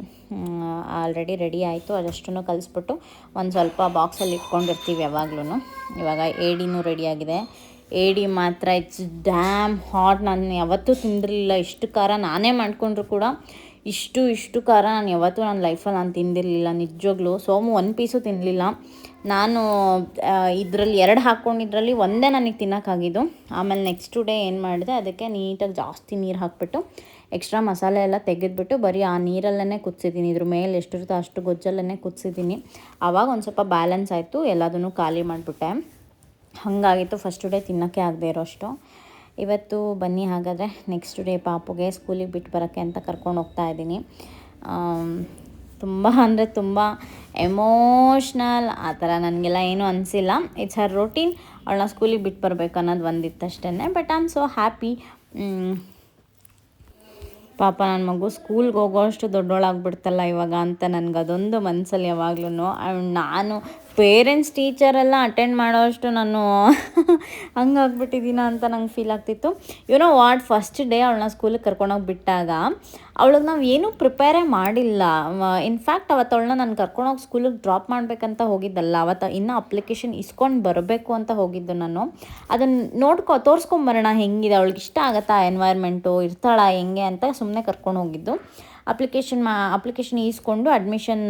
ಆಲ್ರೆಡಿ ರೆಡಿ ಆಯಿತು. ಅದಷ್ಟನ್ನು ಕಲಿಸ್ಬಿಟ್ಟು ಒಂದು ಸ್ವಲ್ಪ ಬಾಕ್ಸಲ್ಲಿ ಇಟ್ಕೊಂಡಿರ್ತೀವಿ ಯಾವಾಗ್ಲೂ ಇವಾಗ ಏಡಿನೂ ರೆಡಿಯಾಗಿದೆ ಏಡಿ ಮಾತ್ರ ಇಟ್ಸ್ ಡ್ಯಾಮ್ ಹಾಟ್ ನಾನು ಯಾವತ್ತೂ ತಿಂದಿರಲಿಲ್ಲ. ಇಷ್ಟು ಖಾರ ನಾನೇ ಮಾಡಿಕೊಂಡ್ರು ಕೂಡ ಇಷ್ಟು ಇಷ್ಟು ಖಾರ ನಾನು ಯಾವತ್ತೂ ನನ್ನ ಲೈಫಲ್ಲಿ ನಾನು ತಿಂದಿರಲಿಲ್ಲ, ನಿಜವಾಗ್ಲೂ. ಸೋಮು ಒಂದು ಪೀಸು ತಿನ್ನಲಿಲ್ಲ ನಾನು ಇದರಲ್ಲಿ ಎರಡು ಹಾಕ್ಕೊಂಡಿದ್ರಲ್ಲಿ ಒಂದೇ ನನಗೆ ತಿನ್ನೋಕ್ಕಾಗಿದ್ದು. ಆಮೇಲೆ ನೆಕ್ಸ್ಟ್ ಡೇ ಏನು ಮಾಡಿದೆ, ಅದಕ್ಕೆ ನೀಟಾಗಿ ಜಾಸ್ತಿ ನೀರು ಹಾಕ್ಬಿಟ್ಟು ಎಕ್ಸ್ಟ್ರಾ ಮಸಾಲೆ ಎಲ್ಲ ತೆಗೆದ್ಬಿಟ್ಟು, ಬರೀ ಆ ನೀರಲ್ಲೇ ಕುದಿಸಿದ್ದೀನಿ. ಇದ್ರ ಮೇಲೆ ಎಷ್ಟಿರುತ್ತೋ ಅಷ್ಟು ಗೊಜ್ಜಲ್ಲೇ ಕುದಿಸಿದ್ದೀನಿ. ಆವಾಗ ಒಂದು ಸ್ವಲ್ಪ ಬ್ಯಾಲೆನ್ಸ್ ಆಯಿತು, ಎಲ್ಲದನ್ನು ಖಾಲಿ ಮಾಡಿಬಿಟ್ಟೆ. ಹಾಗಾಗಿತ್ತು. ಫಸ್ಟ್ ಡೇ ತಿನ್ನೋಕ್ಕೆ ಆಗದೆ ಇರೋಷ್ಟು. ಇವತ್ತು ಬನ್ನಿ ಹಾಗಾದರೆ. ನೆಕ್ಸ್ಟ್ ಡೇ ಪಾಪುಗೆ ಸ್ಕೂಲಿಗೆ ಬಿಟ್ಟು ಬರೋಕ್ಕೆ ಅಂತ ಕರ್ಕೊಂಡು ಹೋಗ್ತಾ ಇದ್ದೀನಿ. ತುಂಬ ಅಂದರೆ ತುಂಬ ಎಮೋಷ್ನಲ್ ಆ ಥರ ನನಗೆಲ್ಲ ಏನೂ ಅನಿಸಿಲ್ಲ. ಇಟ್ಸ್ ಹರ್ ರೊಟೀನ್ ಅವಳನ್ನ ಸ್ಕೂಲಿಗೆ ಬಿಟ್ಟು ಬರಬೇಕು ಅನ್ನೋದು ಒಂದಿತ್ತು ಅಷ್ಟೇ but I am so happy ಪಾಪ ನನ್ನ ಮಗು ಸ್ಕೂಲ್ಗೆ ಹೋಗೋಷ್ಟು ದೊಡ್ಡೋಳಾಗ್ಬಿಡ್ತಲ್ಲ ಇವಾಗ ಅಂತ ನನಗೆ ಅದೊಂದು ಮನಸ್ಸಲ್ಲಿ ಯಾವಾಗ್ಲೂ ನಾನು ಪೇರೆಂಟ್ಸ್ ಟೀಚರೆಲ್ಲ ಅಟೆಂಡ್ ಮಾಡೋಷ್ಟು ನಾನು ಹಂಗಾಗ್ಬಿಟ್ಟಿದ್ದೀನ ಅಂತ ನಂಗೆ ಫೀಲ್ ಆಗ್ತಿತ್ತು. ಯುನೋ ವಾಟ್ ಫಸ್ಟ್ ಡೇ ಅವಳನ್ನ ಸ್ಕೂಲಿಗೆ ಕರ್ಕೊಂಡೋಗಿ ಬಿಟ್ಟಾಗ ಅವಳಿಗೆ ನಾವು ಏನೂ ಪ್ರಿಪೇರೇ ಮಾಡಿಲ್ಲ. ಇನ್ಫ್ಯಾಕ್ಟ್ ಅವತ್ತು ಅವಳನ್ನ ನಾನು ಕರ್ಕೊಂಡೋಗಿ ಸ್ಕೂಲಿಗೆ ಡ್ರಾಪ್ ಮಾಡಬೇಕಂತ ಹೋಗಿದ್ದಲ್ಲ. ಅವತ್ತು ಇನ್ನೂ ಅಪ್ಲಿಕೇಶನ್ ಇಸ್ಕೊಂಡು ಬರಬೇಕು ಅಂತ ಹೋಗಿದ್ದು ನಾನು. ಅದನ್ನು ನೋಡ್ಕೊ ತೋರಿಸ್ಕೊಂಬರೋಣ ಹೆಂಗಿದೆ, ಅವಳಿಗೆ ಇಷ್ಟ ಆಗುತ್ತಾ ಎನ್ವೈರ್ಮೆಂಟು ಇರ್ತಾಳ ಹೆಂಗೆ ಅಂತ ಸುಮ್ಮನೆ ಕರ್ಕೊಂಡು ಹೋಗಿದ್ದು. ಅಪ್ಲಿಕೇಶನ್ ಮಾ ಅಪ್ಲಿಕೇಶನ್ ಈಸ್ಕೊಂಡು ಅಡ್ಮಿಷನ್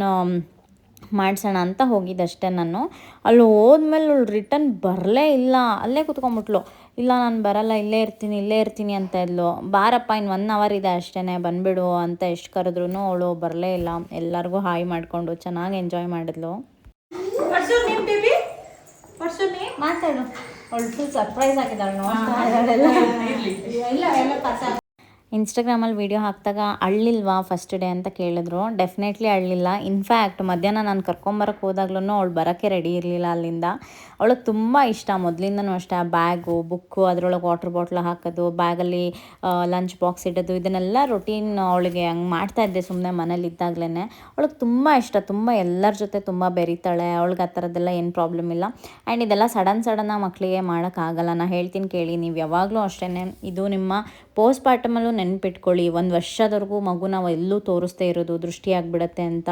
ಮಾಡಿಸೋಣ ಅಂತ ಹೋಗಿದ್ದಷ್ಟೇ ನಾನು. ಅಲ್ಲಿ ಹೋದ್ಮೇಲೆ ಅವಳು ರಿಟರ್ನ್ ಬರಲೇ ಇಲ್ಲ. ಅಲ್ಲೇ ಕುತ್ಕೊಂಬಿಟ್ಲು. ಇಲ್ಲ ನಾನು ಬರಲ್ಲ ಇಲ್ಲೇ ಇರ್ತೀನಿ ಇಲ್ಲೇ ಇರ್ತೀನಿ ಅಂತ ಇದ್ಲು. ಬಾರಪ್ಪ ಇನ್ನು ಒನ್ ಅವರ್ ಇದೆ ಅಷ್ಟೇ ಬಂದುಬಿಡು ಅಂತ ಎಷ್ಟು ಕರೆದ್ರೂ ಅವಳು ಬರಲೇ ಇಲ್ಲ. ಎಲ್ಲರಿಗೂ ಹಾಯ್ ಮಾಡಿಕೊಂಡು ಚೆನ್ನಾಗಿ ಎಂಜಾಯ್ ಮಾಡಿದ್ಲು. ಮಾತಾಡು. ಅವಳು ಫುಲ್ ಸರ್ಪ್ರೈಸ್ ಆಗಿದ್ದಾಳೆ ಇನ್ಸ್ಟಾಗ್ರಾಮಲ್ಲಿ ವೀಡಿಯೋ ಹಾಕಿದಾಗ ಅಳ್ಳಿಲ್ವಾ ಫಸ್ಟ್ ಡೇ ಅಂತ ಕೇಳಿದ್ರು. ಡೆಫಿನೆಟ್ಲಿ ಅಳ್ಳಿಲ್ಲ. ಇನ್ಫ್ಯಾಕ್ಟ್ ಮಧ್ಯಾಹ್ನ ನಾನು ಕರ್ಕೊಂಬರಕ್ಕೆ ಹೋದಾಗ್ಲೂ ಅವಳು ಬರೋಕ್ಕೆ ರೆಡಿ ಇರಲಿಲ್ಲ ಅಲ್ಲಿಂದ. ಅವಳಿಗೆ ತುಂಬ ಇಷ್ಟ. ಮೊದಲಿಂದನೂ ಅಷ್ಟೇ ಬ್ಯಾಗು ಬುಕ್ಕು ಅದರೊಳಗೆ ವಾಟರ್ ಬಾಟ್ಲು ಹಾಕೋದು, ಬ್ಯಾಗಲ್ಲಿ ಲಂಚ್ ಬಾಕ್ಸ್ ಇಡೋದು, ಇದನ್ನೆಲ್ಲ ರೊಟೀನ್ ಅವಳಿಗೆ ಹಂಗೆ ಮಾಡ್ತಾ ಇದ್ದೆ ಸುಮ್ಮನೆ ಮನೇಲಿ ಇದ್ದಾಗಲೇ ಅವಳಿಗೆ ತುಂಬ ಇಷ್ಟ. ತುಂಬ ಎಲ್ಲರ ಜೊತೆ ತುಂಬ ಬೆರಿತಾಳೆ. ಅವಳಿಗೆ ಆ ಥರದ್ದೆಲ್ಲ ಏನು ಪ್ರಾಬ್ಲಮ್ ಇಲ್ಲ. ಆ್ಯಂಡ್ ಇದೆಲ್ಲ ಸಡನ್ ಸಡನ್ನಾಗಿ ಮಕ್ಕಳಿಗೆ ಮಾಡೋಕ್ಕಾಗಲ್ಲ ನಾನು ಹೇಳ್ತೀನಿ ಕೇಳಿ, ನೀವು ಯಾವಾಗಲೂ ಅಷ್ಟೇ ಇದು ನಿಮ್ಮ ಪೋಸ್ಟ್ ಪಾರ್ಟಮಲ್ಲೂ ನೆನ್ಪಿಟ್ಕೊಳ್ಳಿ. ಒಂದು ವರ್ಷದವರೆಗೂ ಮಗು ನಾವು ಎಲ್ಲೂ ತೋರಿಸ್ದೇ ಇರೋದು, ದೃಷ್ಟಿ ಆಗಿಬಿಡತ್ತೆ ಅಂತ.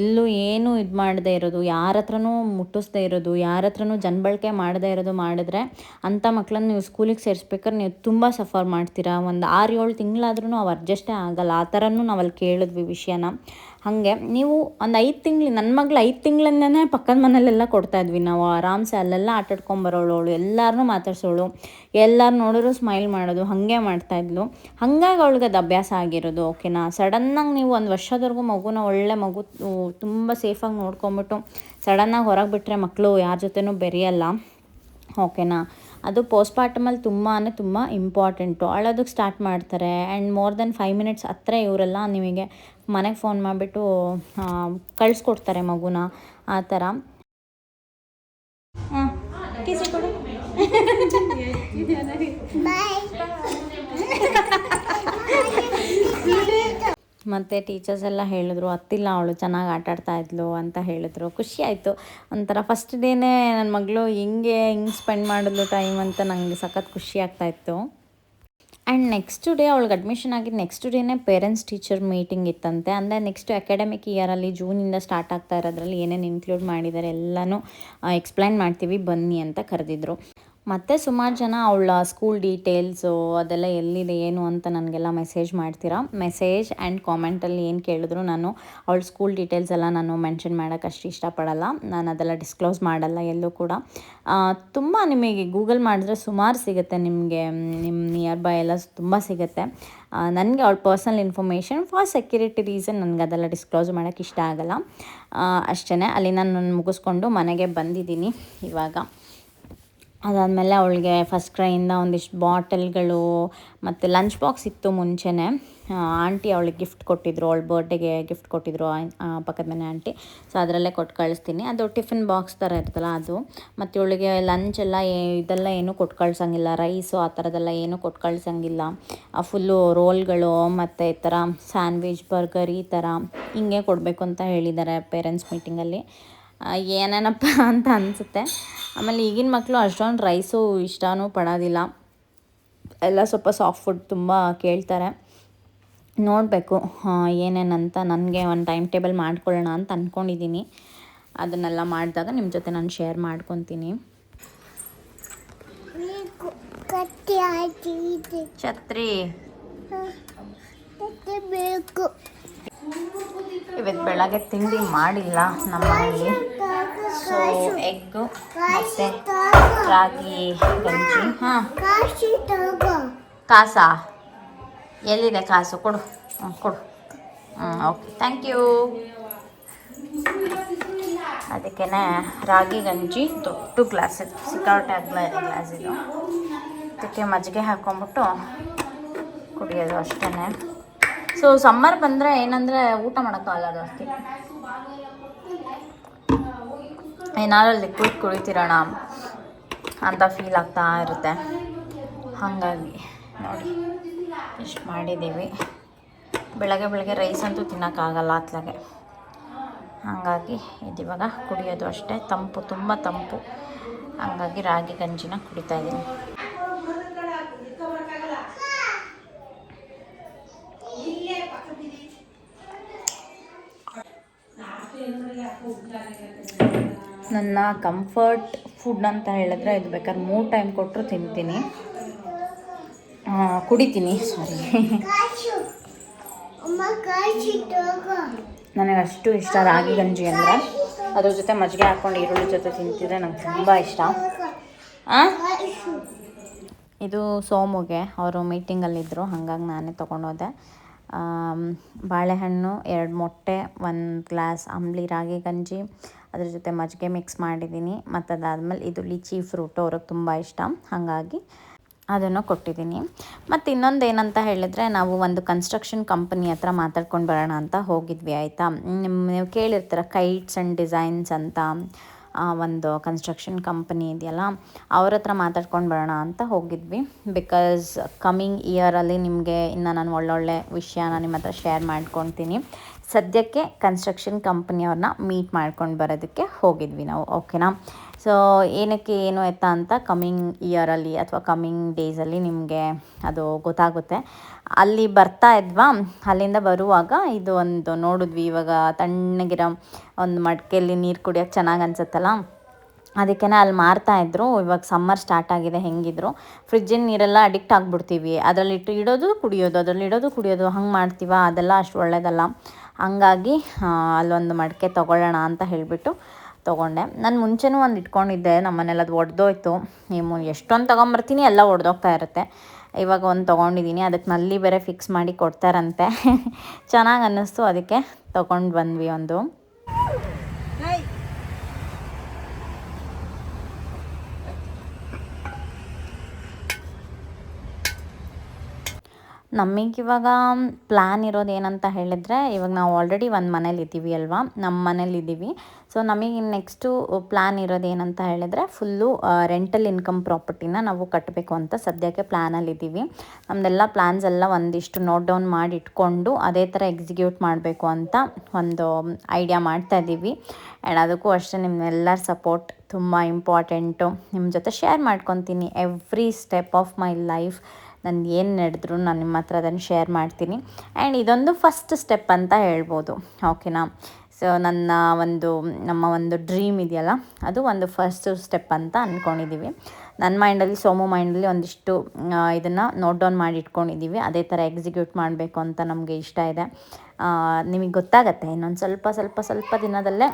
ಎಲ್ಲೂ ಏನೂ ಇದು ಮಾಡದೇ ಇರೋದು ಯಾರ ಹತ್ರನೂ ಮುಟ್ಟಿಸ್ದೇ ಇರೋದು ಯಾರ ಹತ್ರನೂ ಜನಬಳಕೆ ಮಾಡದೇ ಇರೋದು ಮಾಡಿದ್ರೆ ಅಂಥ ಮಕ್ಕಳನ್ನ ನೀವು ಸ್ಕೂಲಿಗೆ ಸೇರಿಸ್ಬೇಕಾದ್ರೆ ನೀವು ತುಂಬ ಸಫರ್ ಮಾಡ್ತೀರಾ. ಒಂದು ಆರು ಏಳು ತಿಂಗಳಾದ್ರೂ ಅವು ಅಡ್ಜಸ್ಟೇ ಆಗಲ್ಲ. ಆ ಥರನೂ ನಾವು ಅಲ್ಲಿ ಕೇಳಿದ್ವಿ ವಿಷಯನ. ಹಾಗೆ. ನೀವು ಒಂದು ಐದು ತಿಂಗಳು ನನ್ನ ಮಗಳು ಐದು ತಿಂಗಳಿಂದನೇ ಪಕ್ಕದ ಮನೇಲೆಲ್ಲ ಕೊಡ್ತಾ ಇದ್ವಿ ನಾವು. ಆರಾಮ್ಸೆ ಅಲ್ಲೆಲ್ಲ ಆಟಾಡ್ಕೊಂಬರೋಳು ಎಲ್ಲರನ್ನೂ ಮಾತಾಡ್ಸೋಳು. ಎಲ್ಲರೂ ನೋಡಿದ್ರು ಸ್ಮೈಲ್ ಮಾಡೋದು, ಹಾಗೆ ಮಾಡ್ತಾಯಿದ್ಲು ಹಾಗಾಗಿ ಅವಳಿಗೆ ಅದು ಅಭ್ಯಾಸ ಆಗಿರೋದು, ಓಕೆನಾ? ಸಡನ್ನಾಗಿ ನೀವು ಒಂದು ವರ್ಷದವರೆಗೂ ಮಗುನ ಒಳ್ಳೆ ಮಗು ತುಂಬ ಸೇಫಾಗಿ ನೋಡ್ಕೊಂಬಿಟ್ಟು ಸಡನ್ನಾಗಿ ಹೊರಗೆ ಬಿಟ್ಟರೆ ಮಕ್ಕಳು ಯಾರ ಜೊತೆನೂ ಬೆರೆಯಲ್ಲ. ಓಕೆನಾ? ಅದು ಪೋಸ್ಟ್ಮಾರ್ಟಮಲ್ಲಿ ತುಂಬ ತುಂಬಾ ತುಂಬ ಇಂಪಾರ್ಟೆಂಟು ಅಳೋದಕ್ಕೆ ಸ್ಟಾರ್ಟ್ ಮಾಡ್ತಾರೆ. And more than five minutes ಹತ್ರ ಇವರೆಲ್ಲ ನಿಮಗೆ ಮನೆಗೆ ಫೋನ್ ಮಾಡಿಬಿಟ್ಟು ಕಳಿಸ್ಕೊಡ್ತಾರೆ ಮಗುನ. ಆ ಥರ. ಹಾಂ ಕಿಸಿ ಕೊಡು ಮತ್ತು ಟೀಚರ್ಸ್ ಎಲ್ಲ ಹೇಳಿದ್ರು ಹತ್ತಿಲ್ಲ ಅವಳು ಚೆನ್ನಾಗಿ ಆಟ ಆಡ್ತಾ ಇದ್ಲು ಅಂತ ಹೇಳಿದ್ರು. ಖುಷಿ ಆಯಿತು. ಒಂಥರ ಫಸ್ಟ್ ಡೇನೇ ನನ್ನ ಮಗಳು ಹಿಂಗೆ ಹಿಂಗೆ ಸ್ಪೆಂಡ್ ಮಾಡಿದ್ಲು ಟೈಮ್ ಅಂತ ನನಗೆ ಸಖತ್ ಖುಷಿ ಆಗ್ತಾಯಿತ್ತು ಆ್ಯಂಡ್ ನೆಕ್ಸ್ಟ್ ಡೇ ಅವಳಿಗೆ ಅಡ್ಮಿಷನ್ ಆಗಿ ನೆಕ್ಸ್ಟ್ ಡೇನೇ ಪೇರೆಂಟ್ಸ್ ಟೀಚರ್ ಮೀಟಿಂಗ್ ಇತ್ತಂತೆ. ಅಂದರೆ ನೆಕ್ಸ್ಟ್ ಅಕಾಡೆಮಿಕ್ ಇಯರಲ್ಲಿ ಜೂನಿಂದ ಸ್ಟಾರ್ಟ್ ಆಗ್ತಾ ಇರೋದ್ರಲ್ಲಿ ಏನೇನು ಇನ್ಕ್ಲೂಡ್ ಮಾಡಿದ್ದಾರೆ ಎಲ್ಲನೂ ಎಕ್ಸ್ಪ್ಲೈನ್ ಮಾಡ್ತೀವಿ, ಬನ್ನಿ ಅಂತ ಕರೆದಿದ್ರು. ಮತ್ತು ಸುಮಾರು ಜನ ಅವಳ ಸ್ಕೂಲ್ ಡೀಟೇಲ್ಸು ಅದೆಲ್ಲ ಎಲ್ಲಿದೆ, ಏನು ಅಂತ ನನಗೆಲ್ಲ ಮೆಸೇಜ್ ಮಾಡ್ತೀರಾ? ಮೆಸೇಜ್ ಆ್ಯಂಡ್ ಕಾಮೆಂಟಲ್ಲಿ ಏನು ಕೇಳಿದ್ರು ನಾನು, ಅವಳ ಸ್ಕೂಲ್ ಡೀಟೇಲ್ಸ್ ಎಲ್ಲ ನಾನು ಮೆನ್ಷನ್ ಮಾಡೋಕ್ಕೆ ಅಷ್ಟು ಇಷ್ಟಪಡಲ್ಲ. ನಾನು ಅದೆಲ್ಲ ಡಿಸ್ಕ್ಲೋಸ್ ಮಾಡಲ್ಲ ಎಲ್ಲೂ ಕೂಡ. ತುಂಬ ನಿಮಗೆ ಗೂಗಲ್ ಮಾಡಿದ್ರೆ ಸುಮಾರು ಸಿಗುತ್ತೆ ನಿಮಗೆ ನಿಮ್ಮ ನಿಯರ್ ಬೈ ಎಲ್ಲ ತುಂಬ ಸಿಗುತ್ತೆ. ನನಗೆ ಅವಳ personal information for security reason ನನಗೆ ಅದೆಲ್ಲ ಡಿಸ್ಕ್ಲೋಸ್ ಮಾಡೋಕ್ಕೆ ಇಷ್ಟ ಆಗಲ್ಲ. ಅಷ್ಟೇ ಅಲ್ಲಿ ನಾನು ಮುಗಿಸ್ಕೊಂಡು ಮನೆಗೆ ಬಂದಿದ್ದೀನಿ ಇವಾಗ. ಅದಾದಮೇಲೆ ಅವಳಿಗೆ ಫಸ್ಟ್ ಕ್ರೈಯಿಂದ ಒಂದಿಷ್ಟು ಬಾಟಲ್ಗಳು ಮತ್ತು ಲಂಚ್ ಬಾಕ್ಸ್ ಇತ್ತು ಮುಂಚೆನೇ. ಆಂಟಿ ಅವಳಿಗೆ ಗಿಫ್ಟ್ ಕೊಟ್ಟಿದ್ರು, ಅವಳ ಬರ್ಡೇಗೆ ಗಿಫ್ಟ್ ಕೊಟ್ಟಿದ್ರು ಪಕ್ಕದ ಮನೆ ಆಂಟಿ. ಸೊ ಅದರಲ್ಲೇ ಕೊಟ್ಟು ಕಳಿಸ್ತೀನಿ. ಅದು ಟಿಫಿನ್ ಬಾಕ್ಸ್ ಥರ ಇರ್ತಲ್ಲ ಅದು. ಮತ್ತು ಇವಳಿಗೆ ಲಂಚ್ ಎಲ್ಲ ಇದೆಲ್ಲ ಏನೂ ಕೊಟ್ಟು ಕಳ್ಸಂಗಿಲ್ಲ. ರೈಸು ಆ ಥರದ್ದೆಲ್ಲ ಏನೂ ಕೊಟ್ಟು ಕಳ್ಸಂಗಿಲ್ಲ. ಫುಲ್ಲು ರೋಲ್ಗಳು ಮತ್ತು ಈ ಥರ ಸ್ಯಾಂಡ್ವಿಚ್ ಬರ್ಗರ್ ಈ ಥರ ಹಿಂಗೆ ಕೊಡಬೇಕು ಅಂತ ಹೇಳಿದ್ದಾರೆ ಪೇರೆಂಟ್ಸ್ ಮೀಟಿಂಗಲ್ಲಿ ಏನೇನಪ್ಪ ಅಂತ ಅನಿಸುತ್ತೆ. ಆಮೇಲೆ ಈಗಿನ ಮಕ್ಕಳು ಅಷ್ಟೊಂದು ರೈಸು ಇಷ್ಟನೂ ಪಡೋದಿಲ್ಲ. ಎಲ್ಲ ಸ್ವಲ್ಪ ಸಾಫ್ಟ್ ಫುಡ್ ತುಂಬ ಕೇಳ್ತಾರೆ. ನೋಡಬೇಕು ಏನೇನಂತ ನನಗೆ ಒಂದು ಟೈಮ್ ಟೇಬಲ್ ಮಾಡ್ಕೊಳ್ಳೋಣ ಅಂತ ಅಂದ್ಕೊಂಡಿದ್ದೀನಿ ಅದನ್ನೆಲ್ಲ ಮಾಡಿದಾಗ ನಿಮ್ಮ ಜೊತೆ ನಾನು ಶೇರ್ ಮಾಡ್ಕೊತೀನಿ. ಛತ್ರಿ. ಬೇಕು. ಇವತ್ತು ಬೆಳಗ್ಗೆ ತಿಂಡಿ ಮಾಡಿಲ್ಲ ನಮ್ಮ ಮನೆಯಲ್ಲಿ ಸೊ ಎಗ್ಗು ಮತ್ತೆ ರಾಗಿ, ಗಂಜಿ, ಹಾಂ. ಕಾಸ. ಎಲ್ಲಿದೆ ಕಾಸು? ಕೊಡು. ಹ್ಞೂ ಕೊಡು. ಹ್ಞೂ ಓಕೆ. ಥ್ಯಾಂಕ್ ಯು ಅದಕ್ಕೆ ರಾಗಿ, ಗಂಜಿ, ದೊಡ್ಡ ಗ್ಲಾಸ್ ಇದು. ಸಿಕ್ಕಾಟೆ ಗ್ಲಾಸ್ ಇದು. ಅದಕ್ಕೆ ಮಜ್ಜಿಗೆ ಹಾಕ್ಕೊಂಬಿಟ್ಟು ಕುಡಿಯೋದು ಅಷ್ಟೇ ಸೊ ಸಮ್ಮರ್ ಬಂದರೆ ಏನಂದರೆ ಊಟ ಮಾಡೋಕ್ಕಾಗಲ್ಲ ಜಾಸ್ತಿ ಏನಾದ್ರು ಲಿಕ್ವಿಡ್ ಕುಡಿತಿರೋಣ ಅಂತ ಫೀಲ್ ಆಗ್ತಾ ಇರುತ್ತೆ. ಹಾಗಾಗಿ ನೋಡಿ ಇಷ್ಟು ಮಾಡಿದ್ದೀವಿ. ಬೆಳಗ್ಗೆ ಬೆಳಗ್ಗೆ ರೈಸ್ ಅಂತೂ ತಿನ್ನೋಕ್ಕಾಗಲ್ಲ ಅತ್ಲಾಗೆ. ಹಾಗಾಗಿ ಇದಿವಾಗ ಕುಡಿಯೋದು ಅಷ್ಟೇ. ತಂಪು, ತುಂಬ ತಂಪು. ಹಾಗಾಗಿ ರಾಗಿ ಗಂಜಿನ ಕುಡಿತಾ ಇದ್ದೀನಿ. ನನ್ನ ಕಂಫರ್ಟ್ ಫುಡ್ ಅಂತ ಹೇಳಿದ್ರೆ ಇದು ಬೇಕಾದ್ರೆ ಮೂರು ಟೈಮ್ ಕೊಟ್ಟರು ತಿಂತೀನಿ. ಕುಡಿತೀನಿ ಸಾರಿ ನನಗೆ ಅಷ್ಟು ಇಷ್ಟ ರಾಗಿ ಗಂಜಿ ಅಂದರೆ. ಅದ್ರ ಜೊತೆ ಮಜ್ಜಿಗೆ ಹಾಕ್ಕೊಂಡು ಈರುಳ್ಳಿ ಜೊತೆ ತಿಂತಿದ್ರೆ ನಂಗೆ ತುಂಬ ಇಷ್ಟ? ಇದು ಸೋಮುಗೆ, ಅವರು ಮೀಟಿಂಗಲ್ಲಿದ್ದರು ಹಾಗಾಗಿ ನಾನೇ ತೊಗೊಂಡೋದೆ. ಬಾಳೆಹಣ್ಣು, ಎರಡು ಮೊಟ್ಟೆ, ಒಂದು ಗ್ಲಾಸ್ ಅಂಬ್ಲಿ ರಾಗಿ ಗಂಜಿ, ಅದ್ರ ಜೊತೆ ಮಜ್ಜಿಗೆ ಮಿಕ್ಸ್ ಮಾಡಿದ್ದೀನಿ. ಮತ್ತು ಅದಾದಮೇಲೆ ಇದು ಲಿಚಿ ಫ್ರೂಟು ಅವ್ರಿಗೆ ತುಂಬ ಇಷ್ಟ. ಹಾಗಾಗಿ ಅದನ್ನು ಕೊಟ್ಟಿದ್ದೀನಿ. ಮತ್ತು ಇನ್ನೊಂದು ಏನಂತ ಹೇಳಿದರೆ ನಾವು ಒಂದು ಕನ್ಸ್ಟ್ರಕ್ಷನ್ ಕಂಪನಿ ಹತ್ರ ಮಾತಾಡ್ಕೊಂಡು ಬರೋಣ ಅಂತ ಹೋಗಿದ್ವಿ, ಆಯಿತಾ? ನಿಮ್ಮ ನೀವು ಕೇಳಿರ್ತೀರ ಕೈಟ್ಸ್ ಆ್ಯಂಡ್ ಡಿಸೈನ್ಸ್ ಅಂತ. ಒಂದು ಕನ್ಸ್ಟ್ರಕ್ಷನ್ ಕಂಪನಿ ಇದೆಯಲ್ಲ, ಅವ್ರ ಹತ್ರ ಮಾತಾಡ್ಕೊಂಡು ಬರೋಣ ಅಂತ ಹೋಗಿದ್ವಿ. ಬಿಕಾಸ್ ಕಮ್ಮಿಂಗ್ ಇಯರಲ್ಲಿ ನಿಮಗೆ ಇನ್ನು ನಾನು ಒಳ್ಳೊಳ್ಳೆ ವಿಷಯನ ನಿಮ್ಮ ಹತ್ರ ಶೇರ್ ಮಾಡ್ಕೊತೀನಿ. ಸದ್ಯಕ್ಕೆ ಕನ್ಸ್ಟ್ರಕ್ಷನ್ ಕಂಪ್ನಿಯವ್ರನ್ನ ಮೀಟ್ ಮಾಡ್ಕೊಂಡು ಬರೋದಕ್ಕೆ ಹೋಗಿದ್ವಿ ನಾವು ಓಕೆನಾ ಸೊ ಏನಕ್ಕೆ ಏನು ಎತ್ತ ಅಂತ ಕಮ್ಮಿಂಗ್ ಇಯರಲ್ಲಿ ಅಥವಾ ಕಮ್ಮಿಂಗ್ ಡೇಸಲ್ಲಿ ನಿಮಗೆ ಅದು ಗೊತ್ತಾಗುತ್ತೆ. ಅಲ್ಲಿ ಬರ್ತಾ ಇದ್ವಾ? ಅಲ್ಲಿಂದ ಬರುವಾಗ ಇದು ಒಂದು ನೋಡಿದ್ವಿ. ಇವಾಗ ತಣ್ಣಗಿರೋ ಒಂದು ಮಡಿಕೆಯಲ್ಲಿ ನೀರು ಕುಡಿಯೋಕ್ಕೆ ಚೆನ್ನಾಗಿ ಅನಿಸುತ್ತಲ್ಲ? ಅದಕ್ಕೆ ಅಲ್ಲಿ ಮಾರ್ತಾ ಇದ್ರು. ಇವಾಗ ಸಮ್ಮರ್ ಸ್ಟಾರ್ಟ್ ಆಗಿದೆ ಹೆಂಗಿದ್ರು. ಫ್ರಿಜ್ಜಿನ ನೀರೆಲ್ಲ ಅಡಿಕ್ಟ್ ಆಗಿಬಿಡ್ತೀವಿ. ಅದರಲ್ಲಿ ಇಟ್ಟು ಇಡೋದು, ಕುಡಿಯೋದು, ಅದರಲ್ಲಿ ಇಡೋದು, ಕುಡಿಯೋದು. ಹಂಗೆ ಮಾಡ್ತೀವ? ಅದೆಲ್ಲ ಅಷ್ಟು ಒಳ್ಳೆಯದಲ್ಲ ಹಂಗಾಗಿ ಅಲ್ಲೊಂದು ಮಡಿಕೆ ತೊಗೊಳ್ಳೋಣ ಅಂತ ಹೇಳಿಬಿಟ್ಟು ತೊಗೊಂಡೆ. ನಾನು ಮುಂಚೆನೂ ಒಂದು ಇಟ್ಕೊಂಡಿದ್ದೆ, ನಮ್ಮನೇಲಿ ಅದು ಒಡೆದೋಯ್ತು. ನೀವು ಎಷ್ಟೊಂದು ತೊಗೊಂಬರ್ತೀನಿ, ಎಲ್ಲ ಒಡೆದೋಗ್ತಾ ಇರುತ್ತೆ. ಇವಾಗ ಒಂದು ತೊಗೊಂಡಿದ್ದೀನಿ ಅದಕ್ಕೆ ನಲ್ಲಿ ಬೇರೆ ಫಿಕ್ಸ್ ಮಾಡಿ ಕೊಡ್ತಾರಂತೆ. ಚೆನ್ನಾಗಿ ಅನ್ನಿಸ್ತು, ಅದಕ್ಕೆ ತೊಗೊಂಡು ಬಂದ್ವಿ ಒಂದು. ನಮಗಿವಾಗ ಪ್ಲ್ಯಾನ್ ಇರೋದು ಏನಂತ ಹೇಳಿದರೆ, ಇವಾಗ ನಾವು ಆಲ್ರೆಡಿ ಒಂದು ಮನೇಲಿ ಇದ್ದೀವಿ ಅಲ್ವಾ? ನಮ್ಮ ಮನೇಲಿ ಇದ್ದೀವಿ. ಸೊ ನಮಗೆ ನೆಕ್ಸ್ಟು ಪ್ಲ್ಯಾನ್ ಇರೋದು ಏನಂತ ಹೇಳಿದ್ರೆ ಫುಲ್ಲು ರೆಂಟಲ್ ಇನ್ಕಮ್ ಪ್ರಾಪರ್ಟಿನ ನಾವು ಕಟ್ಟಬೇಕು ಅಂತ ಸದ್ಯಕ್ಕೆ ಪ್ಲ್ಯಾನಲ್ಲಿ ಇದ್ದೀವಿ ನಮ್ಮದೆಲ್ಲ ಪ್ಲ್ಯಾನ್ಸ್ ಎಲ್ಲ ಒಂದಿಷ್ಟು ನೋಟ್ ಡೌನ್ ಮಾಡಿ ಇಟ್ಕೊಂಡು ಅದೇ ಥರ ಎಕ್ಸಿಕ್ಯೂಟ್ ಮಾಡಬೇಕು ಅಂತ ಒಂದು ಐಡಿಯಾ ಮಾಡ್ತಾ ಇದ್ದೀವಿ ಆ್ಯಂಡ್ ಅದಕ್ಕೂ ಅಷ್ಟೇ ನಿಮ್ಮೆಲ್ಲರ ಸಪೋರ್ಟ್ ತುಂಬ ಇಂಪಾರ್ಟೆಂಟು ನಿಮ್ಮ ಜೊತೆ ಶೇರ್ ಮಾಡ್ಕೊತೀನಿ every step of my life ನಾನು ಏನು ನಡೆದ್ರು ನಾನು ನಿಮ್ಮ ಹತ್ರ ಅದನ್ನು ಶೇರ್ ಮಾಡ್ತೀನಿ. ಆ್ಯಂಡ್ ಇದೊಂದು ಫಸ್ಟ್ ಸ್ಟೆಪ್ ಅಂತ ಹೇಳ್ಬೋದು. ಓಕೆನಾ ಸೊ ನನ್ನ ಒಂದು, ನಮ್ಮ ಒಂದು ಡ್ರೀಮ್ ಇದೆಯಲ್ಲ, ಅದು ಒಂದು ಫಸ್ಟ್ ಸ್ಟೆಪ್ ಅಂತ ಅಂದ್ಕೊಂಡಿದ್ದೀವಿ ನನ್ನ ಮೈಂಡಲ್ಲಿ ಸೋಮು ಮೈಂಡಲ್ಲಿ ಒಂದಿಷ್ಟು ಇದನ್ನು ನೋಟ್ ಡೌನ್ ಮಾಡಿ ಇಟ್ಕೊಂಡಿದ್ದೀವಿ ಅದೇ ಥರ ಎಕ್ಸಿಕ್ಯೂಟ್ ಮಾಡಬೇಕು ಅಂತ ನಮಗೆ ಇಷ್ಟ ಇದೆ. ನಿಮಗೆ ಗೊತ್ತಾಗತ್ತೆ. ಇನ್ನೊಂದು ಸ್ವಲ್ಪ ಸ್ವಲ್ಪ ಸ್ವಲ್ಪ ದಿನದಲ್ಲೇ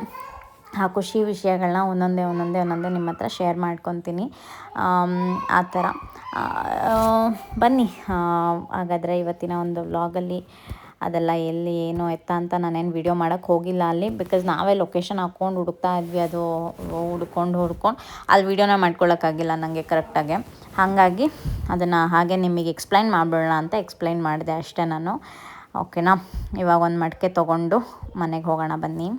ಆ ಖುಷಿ ವಿಷಯಗಳನ್ನ ಒಂದೊಂದೇ ಒಂದೊಂದೇ ಒಂದೊಂದೇ ನಿಮ್ಮ ಹತ್ರ ಶೇರ್ ಮಾಡ್ಕೊತೀನಿ. ಆ ಥರ ಬನ್ನಿ. ಹಾಗಾದರೆ ಇವತ್ತಿನ ಒಂದು ವ್ಲಾಗಲ್ಲಿ ಅದೆಲ್ಲ ಎಲ್ಲಿ, ಏನು, ಎತ್ತ ಅಂತ ನಾನೇನು ವಿಡಿಯೋ ಮಾಡೋಕ್ಕೆ ಹೋಗಿಲ್ಲ ಅಲ್ಲಿ. ಬಿಕಾಸ್ ನಾವೇ ಲೊಕೇಶನ್ ಹಾಕ್ಕೊಂಡು ಹುಡುಕ್ತಾ ಇದ್ವಿ, ಅದು ಹುಡ್ಕೊಂಡು ಹುಡ್ಕೊಂಡು. ಅಲ್ಲಿ ವೀಡಿಯೋನ ಮಾಡ್ಕೊಳ್ಳೋಕ್ಕಾಗಿಲ್ಲ ನನಗೆ ಕರೆಕ್ಟಾಗಿ ಹಾಗಾಗಿ ಅದನ್ನು ಹಾಗೆ ನಿಮಗೆ ಎಕ್ಸ್ಪ್ಲೈನ್ ಮಾಡ್ಬಿಡೋಣ ಅಂತ ಎಕ್ಸ್ಪ್ಲೈನ್ ಮಾಡಿದೆ ಅಷ್ಟೇ ನಾನು. ಓಕೆನಾ ಇವಾಗ ಒಂದು ಮಡಿಕೆ ತೊಗೊಂಡು ಮನೆಗೆ ಹೋಗೋಣ ಬನ್ನಿ.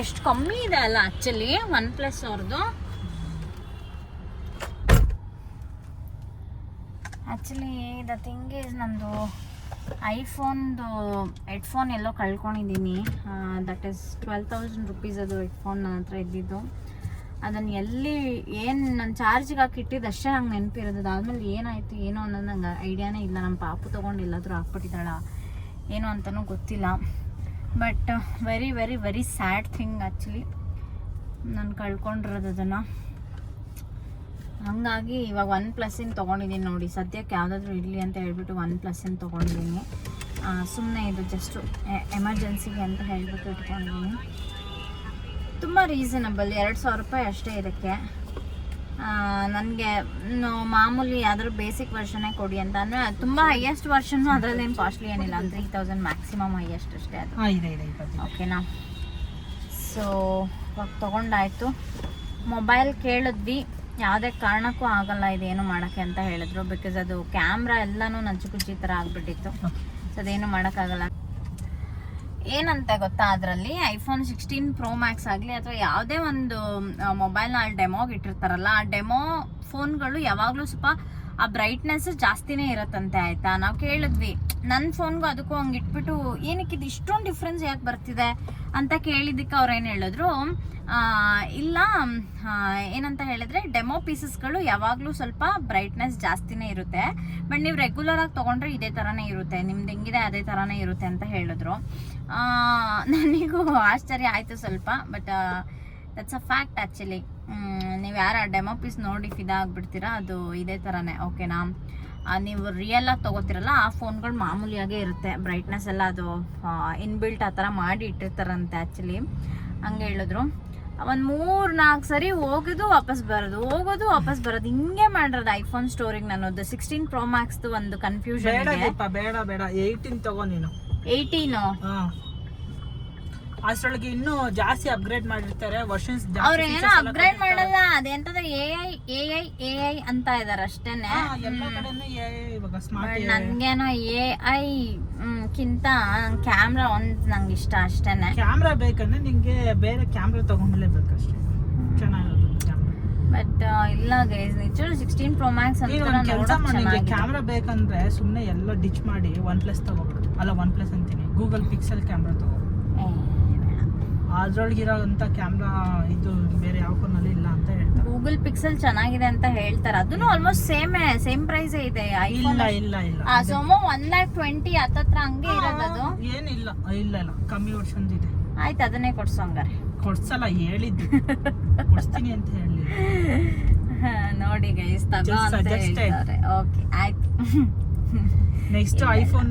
ಎಷ್ಟು ಕಮ್ಮಿ ಇದೆ ಅಲ್ಲ ಆಕ್ಚುಲಿ ಒನ್ ಪ್ಲಸ್ ಅವ್ರದ್ದು ಆ್ಯಕ್ಚುಲಿ ದ ಥಿಂಗ್ ಈಸ್ ನಂದು ಐಫೋನ್ದು ಹೆಡ್ಫೋನ್ ಎಲ್ಲೋ ಕಳ್ಕೊಂಡಿದ್ದೀನಿ. That is twelve thousand rupees ಅದು ಹೆಡ್ಫೋನ್ ನನ್ನ ಹತ್ರ ಇದ್ದಿದ್ದು. ಅದನ್ನು ಎಲ್ಲಿ ಏನು ನನ್ನ ಚಾರ್ಜಿಗೆ ಹಾಕಿ ಇಟ್ಟಿದ್ದು ಅಷ್ಟೇ ನಂಗೆ ನೆನಪಿರೋದು. ಅದಾದಮೇಲೆ ಏನಾಯಿತು, ಏನು ಅನ್ನೋದು ನಂಗೆ ಐಡಿಯಾನೇ ಇಲ್ಲ. ನಮ್ಮ ಪಾಪು ತೊಗೊಂಡು ಎಲ್ಲಾದರೂ ಹಾಕ್ಬಿಟ್ಟಿದ್ದಾಳ, ಏನು ಅಂತಲೂ ಗೊತ್ತಿಲ್ಲ. But very very very sad thing actually ನಾನು ಕಳ್ಕೊಂಡಿರೋದು ಅದನ್ನು. ಹಂಗಾಗಿ ಇವಾಗ ಒನ್ ಪ್ಲಸ್ಸಿನ ತೊಗೊಂಡಿದ್ದೀನಿ ನೋಡಿ. ಸದ್ಯಕ್ಕೆ ಯಾವುದಾದ್ರೂ ಇರಲಿ ಅಂತ ಹೇಳ್ಬಿಟ್ಟು ಒನ್ ಪ್ಲಸ್ಸಿನ ತೊಗೊಂಡಿದ್ದೀನಿ ಸುಮ್ಮನೆ ಇದು ಜಸ್ಟು ಎಮರ್ಜೆನ್ಸಿಗೆ ಅಂತ ಹೇಳ್ಬಿಟ್ಟು ಇಟ್ಕೊಂಡಿದ್ದೀನಿ ತುಂಬ ರೀಸನಬಲ್ ಎರಡು ಸಾವಿರ ರೂಪಾಯಿ ಅಷ್ಟೇ ಇದಕ್ಕೆ. ನನಗೆ ಮಾಮೂಲಿ ಯಾವ್ದಾದ್ರು ಬೇಸಿಕ್ ವರ್ಷನೇ ಕೊಡಿ ಅಂತ. ಅಂದರೆ ತುಂಬ ಹೈಯೆಸ್ಟ್ ವರ್ಷನ್ನು ಅದರಲ್ಲೇನು ಕಾಸ್ಟ್ಲಿ ಏನಿಲ್ಲ. ತ್ರೀ ತೌಸಂಡ್ ಮ್ಯಾಕ್ಸಿಮಮ್ ಹೈಯೆಸ್ಟ್ ಅಷ್ಟೇ ಅದು. ಹಾಂ ಇದೆ ಇದೆ ಇಪ್ಪತ್ತು ಓಕೆನಾ? ಸೊ ಇವಾಗ ತೊಗೊಂಡಾಯ್ತು. ಮೊಬೈಲ್ ಕೇಳಿದ್ವಿ. ಯಾವುದೇ ಕಾರಣಕ್ಕೂ ಆಗಲ್ಲ ಇದೇನು ಮಾಡೋಕ್ಕೆ ಅಂತ ಹೇಳಿದ್ರು. ಬಿಕಾಸ್ ಅದು ಕ್ಯಾಮ್ರಾ ಎಲ್ಲನೂ ನಚ್ಚುಕುಚ್ಚಿ ಥರ ಆಗಿಬಿಟ್ಟಿತ್ತು. ಸೊ ಅದೇನು ಮಾಡೋಕ್ಕಾಗಲ್ಲ. ಏನಂತ ಗೊತ್ತಾ ಅದರಲ್ಲಿ? ಐಫೋನ್ ಸಿಕ್ಸ್ಟೀನ್ ಪ್ರೋ ಮ್ಯಾಕ್ಸ್ ಆಗಲಿ ಅಥವಾ ಯಾವುದೇ ಒಂದು ಮೊಬೈಲ್ನ ಅಲ್ಲಿ ಡೆಮೋಗೆ ಇಟ್ಟಿರ್ತಾರಲ್ಲ ಆ ಡೆಮೋ ಫೋನ್ಗಳು ಯಾವಾಗಲೂ ಸ್ವಲ್ಪ ಆ ಬ್ರೈಟ್ನೆಸ್ ಜಾಸ್ತಿನೇ ಇರತ್ತಂತೆ, ಆಯ್ತಾ? ನಾವು ಕೇಳಿದ್ವಿ ನನ್ನ ಫೋನ್ಗೂ ಅದಕ್ಕೂ ಹಂಗೆ ಇಟ್ಬಿಟ್ಟು, ಏನಕ್ಕೆ ಇದು ಇಷ್ಟೊಂದು ಡಿಫ್ರೆನ್ಸ್ ಯಾಕೆ ಬರ್ತಿದೆ? ಅಂತ ಕೇಳಿದ್ದಕ್ಕೆ ಅವ್ರು ಏನು ಹೇಳಿದ್ರು ಇಲ್ಲ ಏನಂತ ಹೇಳಿದ್ರೆ ಡೆಮೋ ಪೀಸಸ್ಗಳು ಯಾವಾಗಲೂ ಸ್ವಲ್ಪ ಬ್ರೈಟ್ನೆಸ್ ಜಾಸ್ತಿನೇ ಇರುತ್ತೆ. ಬಟ್ ನೀವು ರೆಗ್ಯುಲರ್ ಆಗಿ ತೊಗೊಂಡ್ರೆ ಇದೇ ಥರನೇ ಇರುತ್ತೆ. ನಿಮ್ದು ಹೆಂಗಿದೆ ಅದೇ ಥರನೇ ಇರುತ್ತೆ, ಅಂತ ಹೇಳಿದ್ರು. ನನಗೂ ಆಶ್ಚರ್ಯ ಆಯಿತು ಸ್ವಲ್ಪ but that's a fact actually ನೀವು ಯಾರು ಆ ಡೆಮೋ ಪೀಸ್ ನೋಡಿ ಇದಾಗ್ಬಿಡ್ತೀರಾ ಅದು ಇದೇ ಥರನೇ ಓಕೆನಾ ನೀವು ರಿಯಲ್ ಆಗಿ ತಗೋತಿರಲ್ಲ ಆ ಫೋನ್ಗಳು ಮಾಮೂಲಿಯಾಗೇ ಇರುತ್ತೆ. ಬ್ರೈಟ್ನೆಸ್ ಎಲ್ಲ ಅದು ಇನ್ಬಿಲ್ಟ್ ಆ ಥರ ಮಾಡಿ ಇಟ್ಟಿರ್ತಾರಂತೆ ಆ್ಯಕ್ಚುಲಿ ಹಂಗೆ ಹೇಳಿದ್ರು. ಒಂದು ಮೂರು ನಾಲ್ಕು ಸರಿ ಹೋಗೋದು ವಾಪಸ್ ಬರೋದು. ಹೋಗೋದು ವಾಪಸ್ ಬರೋದು. ಹಿಂಗೆ ಮಾಡಿರೋದು ಐಫೋನ್ ಸ್ಟೋರಿಗೆ ನನ್ನದು. ಸಿಕ್ಸ್ಟೀನ್ ಪ್ರೋ ಮ್ಯಾಕ್ಸ್ದು ಒಂದು ಕನ್ಫ್ಯೂಷನ್ ಬೇಡ ಬೇಡ ಬೇಡ. ಏಯ್ಟೀನ್ ತಗೋ ನೀನು. ಏಯ್ಟೀನು ಅಷ್ಟರೊಳಗೆ ಇನ್ನೂ ಜಾಸ್ತಿ ಅಪ್ಗ್ರೇಡ್ ಮಾಡಿರ್ತಾರೆ ವರ್ಷನ್ಸ್ ಅವ್ರು ಏನೋ ಅಪ್ಗ್ರೇಡ್ ಮಾಡಲ್ಲ ಅದೆಂತದ A I A I A I ಅಂತ ಇದಾರೆ ಅಷ್ಟೇನೆ. ಎಲ್ಲ ಕಡೆನೂ ಇವಾಗ ಸ್ಮಾರ್ಟ್ ನನ್ಗೇನೋ ಎ ಐ ಕಿಂತ ಕ್ಯಾಮ್ರಾ ಒಂದ್ ನಂಗೆ ಇಷ್ಟ ಅಷ್ಟೇನೆ. ಕ್ಯಾಮ್ರಾ ಬೇಕಂದ್ರೆ ನಿಂಗೆ ಬೇರೆ ಕ್ಯಾಮ್ರಾ ತಗೊಂಡ್ಲೇಬೇಕಷ್ಟೇ ಚೆನ್ನಾಗಿರೋದು ಕ್ಯಾಮ್ರಾ ಬಟ್ ಇಲ್ಲ ಗೈಸ್ ನಿಜ ಸಿಕ್ಸ್ಟೀನ್ ಪ್ರೋ ಮ್ಯಾಕ್ಸ್ ಅಂತ ಕ್ಯಾಮ್ರಾ ಬೇಕಂದ್ರೆ ಸುಮ್ಮನೆ ಎಲ್ಲ ಡಿಚ್ ಮಾಡಿ ಒನ್ ಪ್ಲಸ್ ತಗೋಬಿಡು. ಅಲ್ಲ ಒನ್ ಪ್ಲಸ್ ಅಂತೀನಿ. ಗೂಗಲ್ ಪಿಕ್ಸೆಲ್ ಕ್ಯಾಮ್ರಾ ತಗೋ. ಅದ್ರೊಳಗಿರೋಂಥ ಕ್ಯಾಮ್ರಾ ಇದು ಬೇರೆ ಯಾವ ಫೋನಲ್ಲಿ ಇಲ್ಲ ಅಂತ ಹೇಳ್ತಾರೆ. ಗೂಗಲ್ ಪಿಕ್ಸೆಲ್ ಚೆನ್ನಾಗಿದೆ ಅಂತ ಹೇಳ್ತಾರೆ. ಅದನ್ನು ಆಲ್ಮೋಸ್ಟ್ ಸೇಮ್ ಸೇಮ್ ಪ್ರೈಸ್ ಇದೆ ಇಲ್ಲ ಇಲ್ಲ ಇಲ್ಲ. ಆ ಸೋಮೋ ಒನ್ ಲ್ಯಾಕ್ ಟ್ವೆಂಟಿ ಹತ್ತತ್ರ ಹಂಗೆ ಇರೋದದು ಏನಿಲ್ಲ ಇಲ್ಲ ಇಲ್ಲ. ಕಮ್ಮಿ ವರ್ಷನ್ ಇದೆ. ಆಯ್ತು ಅದನ್ನೇ ಕೊಡ್ಸು ಹಂಗಾರೆ. ಕೊಡ್ಸಲ್ಲ ಹೇಳಿದ್ದು. ಕೊಡ್ಸ್ತೀನಿ ಅಂತ ಹೇಳಿ ನೋಡಿ ಗೈಸ್ ತಗೋ ಅಂತ. ಹೇಳ್ತಾರೆ. ಓಕೆ ಆಯ್ತು. Next iPhone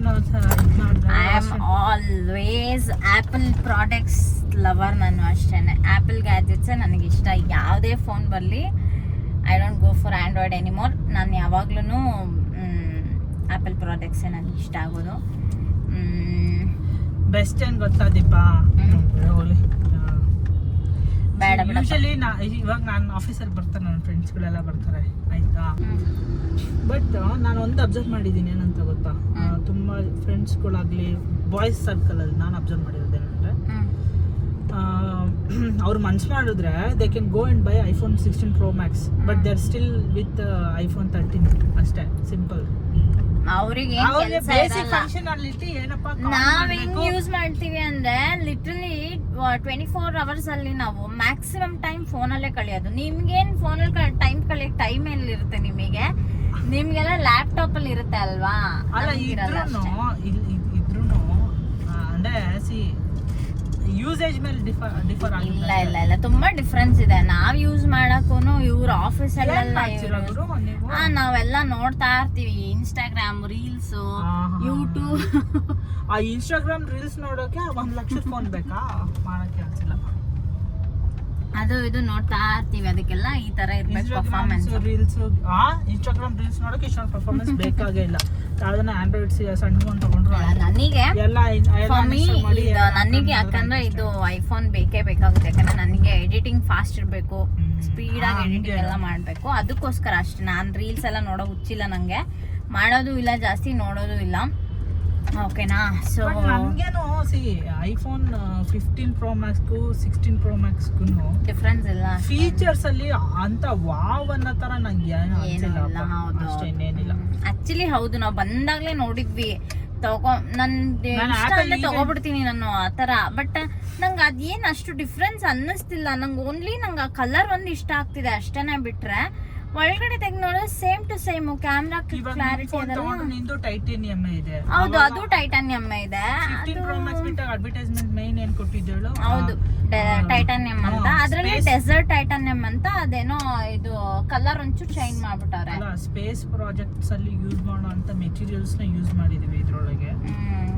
I am always Apple products lover ನಾನು ಅಷ್ಟೇ ಆ್ಯಪಲ್ ಗ್ಯಾಜೆಟ್ಸೇ ನನಗೆ ಇಷ್ಟ. ಯಾವುದೇ ಫೋನ್ ಬರಲಿ I don't go for Android anymore ನಾನು ಯಾವಾಗ್ಲೂ ಆ್ಯಪಲ್ ಪ್ರಾಡಕ್ಟ್ಸೇ ನನಗೆ ಇಷ್ಟ ಆಗೋದು. ಬೆಸ್ಟ್ ಏನು ಗೊತ್ತಾ ದೀಪಾ? ಬೇಡ ಯೂಶಲಿ ನಾ ಇವಾಗ ನಾನು ಆಫೀಸಲ್ಲಿ ಬರ್ತಾರೆ ನನ್ನ ಫ್ರೆಂಡ್ಸ್ಗಳೆಲ್ಲ ಬರ್ತಾರೆ ಆಯ್ತಾ? ಬಟ್ ನಾನು ಒಂದು ಅಬ್ಸರ್ವ್ ಮಾಡಿದ್ದೀನಿ ಏನಂತ ಗೊತ್ತಾ? ತುಂಬ ಫ್ರೆಂಡ್ಸ್ಗಳಾಗಲಿ ಬಾಯ್ಸ್ ಸರ್ಕಲಲ್ಲಿ ನಾನು ಅಬ್ಸರ್ವ್ ಮಾಡಿರೋದೇನಂದ್ರೆ ಅವ್ರು ಮನ್ಸು ಮಾಡಿದ್ರೆ they can go and buy iPhone sixteen pro max but they are still with iPhone thirteen ಅಷ್ಟೇ ಸಿಂಪಲ್ ಅವ್ರಿಗೆ ಅವ್ರಿಗೆ ಬೇಸಿಕ್ ಇರಲ್ಲ. ಫಂಕ್ಷನಾಲಿಟಿ ಏನಪ್ಪಾ ನಾವ್ ಹೆಂಗ್ ಯೂಸ್ ಮಾಡ್ತೀವಿ ಅಂದ್ರೆ ಲಿಟ್ರಲಿ ಟ್ವೆಂಟಿ ಫೋರ್ ಅವರ್ಸ್ ಅಲ್ಲಿ ನಾವು ಮ್ಯಾಕ್ಸಿಮಮ್ ಟೈಮ್ ಫೋನಲ್ಲೇ ಕಳಿಯೋದು. ನಿಮ್ಗೇನ್ ಅಲ್ಲಿ ಟೈಮ್ ಕಳಿಯಕ್ ಟೈಮ್ ಎಲ್ಲಿರುತ್ತೆ ನಿಮಗೆ? ನಿಮ್ಗೆಲ್ಲ ಲ್ಯಾಪ್ಟಾಪ್ ಅಲ್ಲಿ ಇರುತ್ತೆ ಅಲ್ವಾ? ಅಲ್ಲ ಇದ್ರೂನು ಇದ್ರೂನು ಅಂದ್ರೆ ಸಿ ಯೂಸೇಜ್ ಮೇಲೆ ಡಿಫರ್ ಡಿಫರ್ ಇಲ್ಲ ಇಲ್ಲ ಇಲ್ಲ. ತುಂಬಾ ಡಿಫ್ರೆನ್ಸ್ ಇದೆ. ನಾವ್ ಯೂಸ್ ಮಾಡಕ್ಕೂನು ಇವ್ರ ಆಫೀಸ್ ಅಲ್ಲೆಲ್ಲ ಹಾ ನಾವೆಲ್ಲ ನೋಡ್ತಾ ಇರ್ತೀವಿ. ಇನ್ಸ್ಟಾಗ್ರಾಮ್ ರೀಲ್ಸ್ ಯೂಟ್ಯೂಬ್ ಆ ಇನ್ಸ್ಟಾಗ್ರಾಮ್ ರೀಲ್ಸ್ ನೋಡೋಕೆ ಒಂದ್ ಲಕ್ಷದ ಫೋನ್ ಬೇಕಾ? ಮಾಡಕ್ಕೆ ಅನ್ಸಿಲ್ಲ. ಅದು ಇದು ನೋಡ್ತಾ ಇರ್ತೀವಿ. ಅದಕ್ಕೆಲ್ಲ ಈ ತರ ಇರ್ಬೇಕು ಪರ್ಫಾರ್ಮೆನ್ಸ್ ರೀಲ್ಸ್ ಆ ಇನ್ಸ್ಟಾಗ್ರಾಮ್ ರೀಲ್ಸ್ ನೋಡಕ್ಕೆ ಇಷ್ಟೊಂದು ಪರ್ಫಾರ್ಮೆನ್ಸ್ ಬೇಕಾಗೇ ಇಲ್ಲ. ಯಾವ್ದನ್ನ ಆಂಡ್ರಾಯ್ಡ್ ಸಣ್ಣ ಫೋನ್ ತಗೊಂಡ್ರು ನನಗೆ ಎಲ್ಲ ನನಗೆ ಯಾಕಂದ್ರೆ ಇದು ಐಫೋನ್ ಬೇಕೇ ಬೇಕಾಗುತ್ತೆ. ಯಾಕಂದ್ರೆ ನನಗೆ ಎಡಿಟಿಂಗ್ ಫಾಸ್ಟ್ ಇರಬೇಕು. ಸ್ಪೀಡ್ ಆಗಿ ಎಡಿಟಿಂಗ್ ಎಲ್ಲ ಮಾಡಬೇಕು. ಅದಕ್ಕೋಸ್ಕರ ಅಷ್ಟೇ. ನಾನು ರೀಲ್ಸ್ ಎಲ್ಲ ನೋಡೋ ಹುಚ್ಚಿಲ್ಲ ನನಗೆ ಮಾಡೋದು ಇಲ್ಲ ಜಾಸ್ತಿ ನೋಡೋದು ಇಲ್ಲ. ಓಕೆನಾ? ಸೊ ನನ್ಗೇನು ಸಿ ಐಫೋನ್ ಫಿಫ್ಟೀನ್ ಪ್ರೋ ಮ್ಯಾಕ್ಸ್ಗೂ ಸಿಕ್ಸ್ಟೀನ್ ಪ್ರೋ ಮ್ಯಾಕ್ಸ್ಗೂ ಡಿಫ್ರೆನ್ಸ್ ಇಲ್ಲ ಫೀಚರ್ಸ್ ಅಲ್ಲಿ ಅಂತ ವಾವ್ ಅನ್ನೋ ತರ ನಂಗೆ ಏನು ಅನ್ಸಿಲ್ಲ ಅಷ್ಟೇ ಇನ್ನೇನಿಲ್ಲ. ಆಕ್ಚುಲಿ ಹೌದು ನಾವು ಬಂದಾಗ್ಲೇ ನೋಡಿದ್ವಿ. ತಗೋ ನನ್ ನಾನು ಇಷ್ಟ Apple ಅಂದ್ರೆ ಈಗ- ತಗೋಬಿಡ್ತೀನಿ ನಾನು ಆ ಥರ ಬಟ್ ನಂಗೆ ಅದೇನು ಅಷ್ಟು ಡಿಫ್ರೆನ್ಸ್ ಅನ್ನಿಸ್ತಿಲ್ಲ. ನಂಗೆ ಓನ್ಲಿ ನಂಗೆ ಆ ಕಲರ್ ಒಂದು ಇಷ್ಟ ಆಗ್ತಿದೆ ಅಷ್ಟೇನೆ ಬಿಟ್ರೆ. ಒಳಗಡೆ ತೆಗ್ದು ನೋಡಿದ್ರೆ same to same camera clarity ನಿಂದು ಟೈಟೇನಿಯಂ ಇದೆ. ಹೌದು ಅದು ಟೈಟಾನಿಯಮ್ ಇದೆ. ಅಡ್ವರ್ಟೈಸ್ಮೆಂಟ್ ಮೇನ್ ಏನ್ ಕೊಟ್ಟಿದ್ದಳು? ಹೌದು ಟೈಟಾನಿಯಂ ಅಂತ. ಅದರಲ್ಲಿ ಡೆಸರ್ಟ್ ಟೈಟಾನಿಯಂ ಅಂತ ಅದೇನೋ ಇದು ಕಲರ್ ಒಂಚೂರು ಚೇಂಜ್ ಮಾಡ್ಬಿಟ್ಟಾರೆ ಸ್ಪೇಸ್ ಪ್ರಾಜೆಕ್ಟ್ಸ್ ಅಲ್ಲಿ ಯೂಸ್ ಮಾಡೋ ಅಂತ ಮೆಟೀರಿಯಲ್ಸ್ನ ಯೂಸ್ ಮಾಡಿದೀವಿ ಇದ್ರೊಳಗೆ.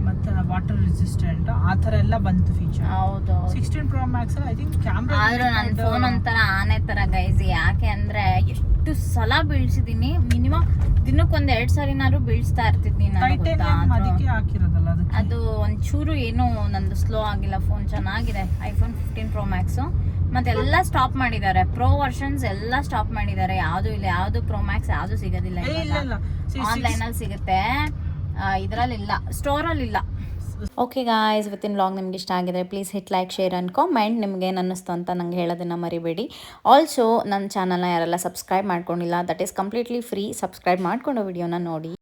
ಮತ್ತೆ ವಾಟರ್ ರೆಸಿಸ್ಟೆಂಟ್ ಆ ತರ ಎಲ್ಲ ಬಂತು ಫೀಚರ್ ಹೌದು sixteen pro max I think camera ಆದ್ರೂ ನನ್ನ ಫೋನ್ ಒಂಥರ ಆನೆ ತರ ಗೈಸ್ ಯಾಕೆ ಅಂದ್ರೆ ಎಷ್ಟು ಸಲ ಬೀಳ್ಸಿದೀನಿ ಮಿನಿಮಮ್ ದಿನಕ್ಕೊಂದ್ ಎರಡ್ ಸಾರಿನಾದ್ರು ಬೀಳ್ಸ್ತಾ ಟೈಟೇನಿಯಂ ಅದಕ್ಕೆ ಹಾಕಿರೋದಲ್ಲ ಅದು ಒಂಚೂರು ಏನು ನಂದು ಸ್ಲೋ ಆಗಿಲ್ಲ ಫೋನ್ ಚೆನ್ನಾಗಿದೆ. ಐಫೋನ್ ಫಿಫ್ಟೀನ್ ಪ್ರೋ ಮ್ಯಾಕ್ಸ್ ಮತ್ತೆ ಎಲ್ಲ ಸ್ಟಾಪ್ ಮಾಡಿದ್ದಾರೆ. ಪ್ರೋ ವರ್ಷನ್ಸ್ ಎಲ್ಲ ಸ್ಟಾಪ್ ಮಾಡಿದ್ದಾರೆ. ಯಾವುದು ಇಲ್ಲ ಯಾವುದು ಪ್ರೋ ಮ್ಯಾಕ್ಸ್ ಯಾವುದು ಸಿಗೋದಿಲ್ಲ ಆನ್ಲೈನ್ ಅಲ್ಲಿ ಸಿಗುತ್ತೆ. ಇದ್ರಲ್ಲಿ ಇಲ್ಲ ಸ್ಟೋರ್ ಅಲ್ಲಿ ಇಲ್ಲ ಓಕೆ ಗಾಯ್ಸ್ ಇವತ್ತಿನ ಲಾಂಗ್ ನಿಮ್ಗೆ ಇಷ್ಟ ಆಗಿದೆ please hit like share and comment ನಿಮ್ಗೆ ಏನು ಅನ್ನಿಸ್ತು ಅಂತ ನಂಗೆ ಹೇಳೋದನ್ನು ಮರಿಬೇಡಿ. ಆಲ್ಸೋ ನನ್ನ ಚಾನಲ್ನ ಯಾರೆಲ್ಲ ಸಬ್ಸ್ಕ್ರೈಬ್ ಮಾಡ್ಕೊಂಡಿಲ್ಲ that is completely free subscribe ಮಾಡ್ಕೊಂಡು ವಿಡಿಯೋನ ನೋಡಿ.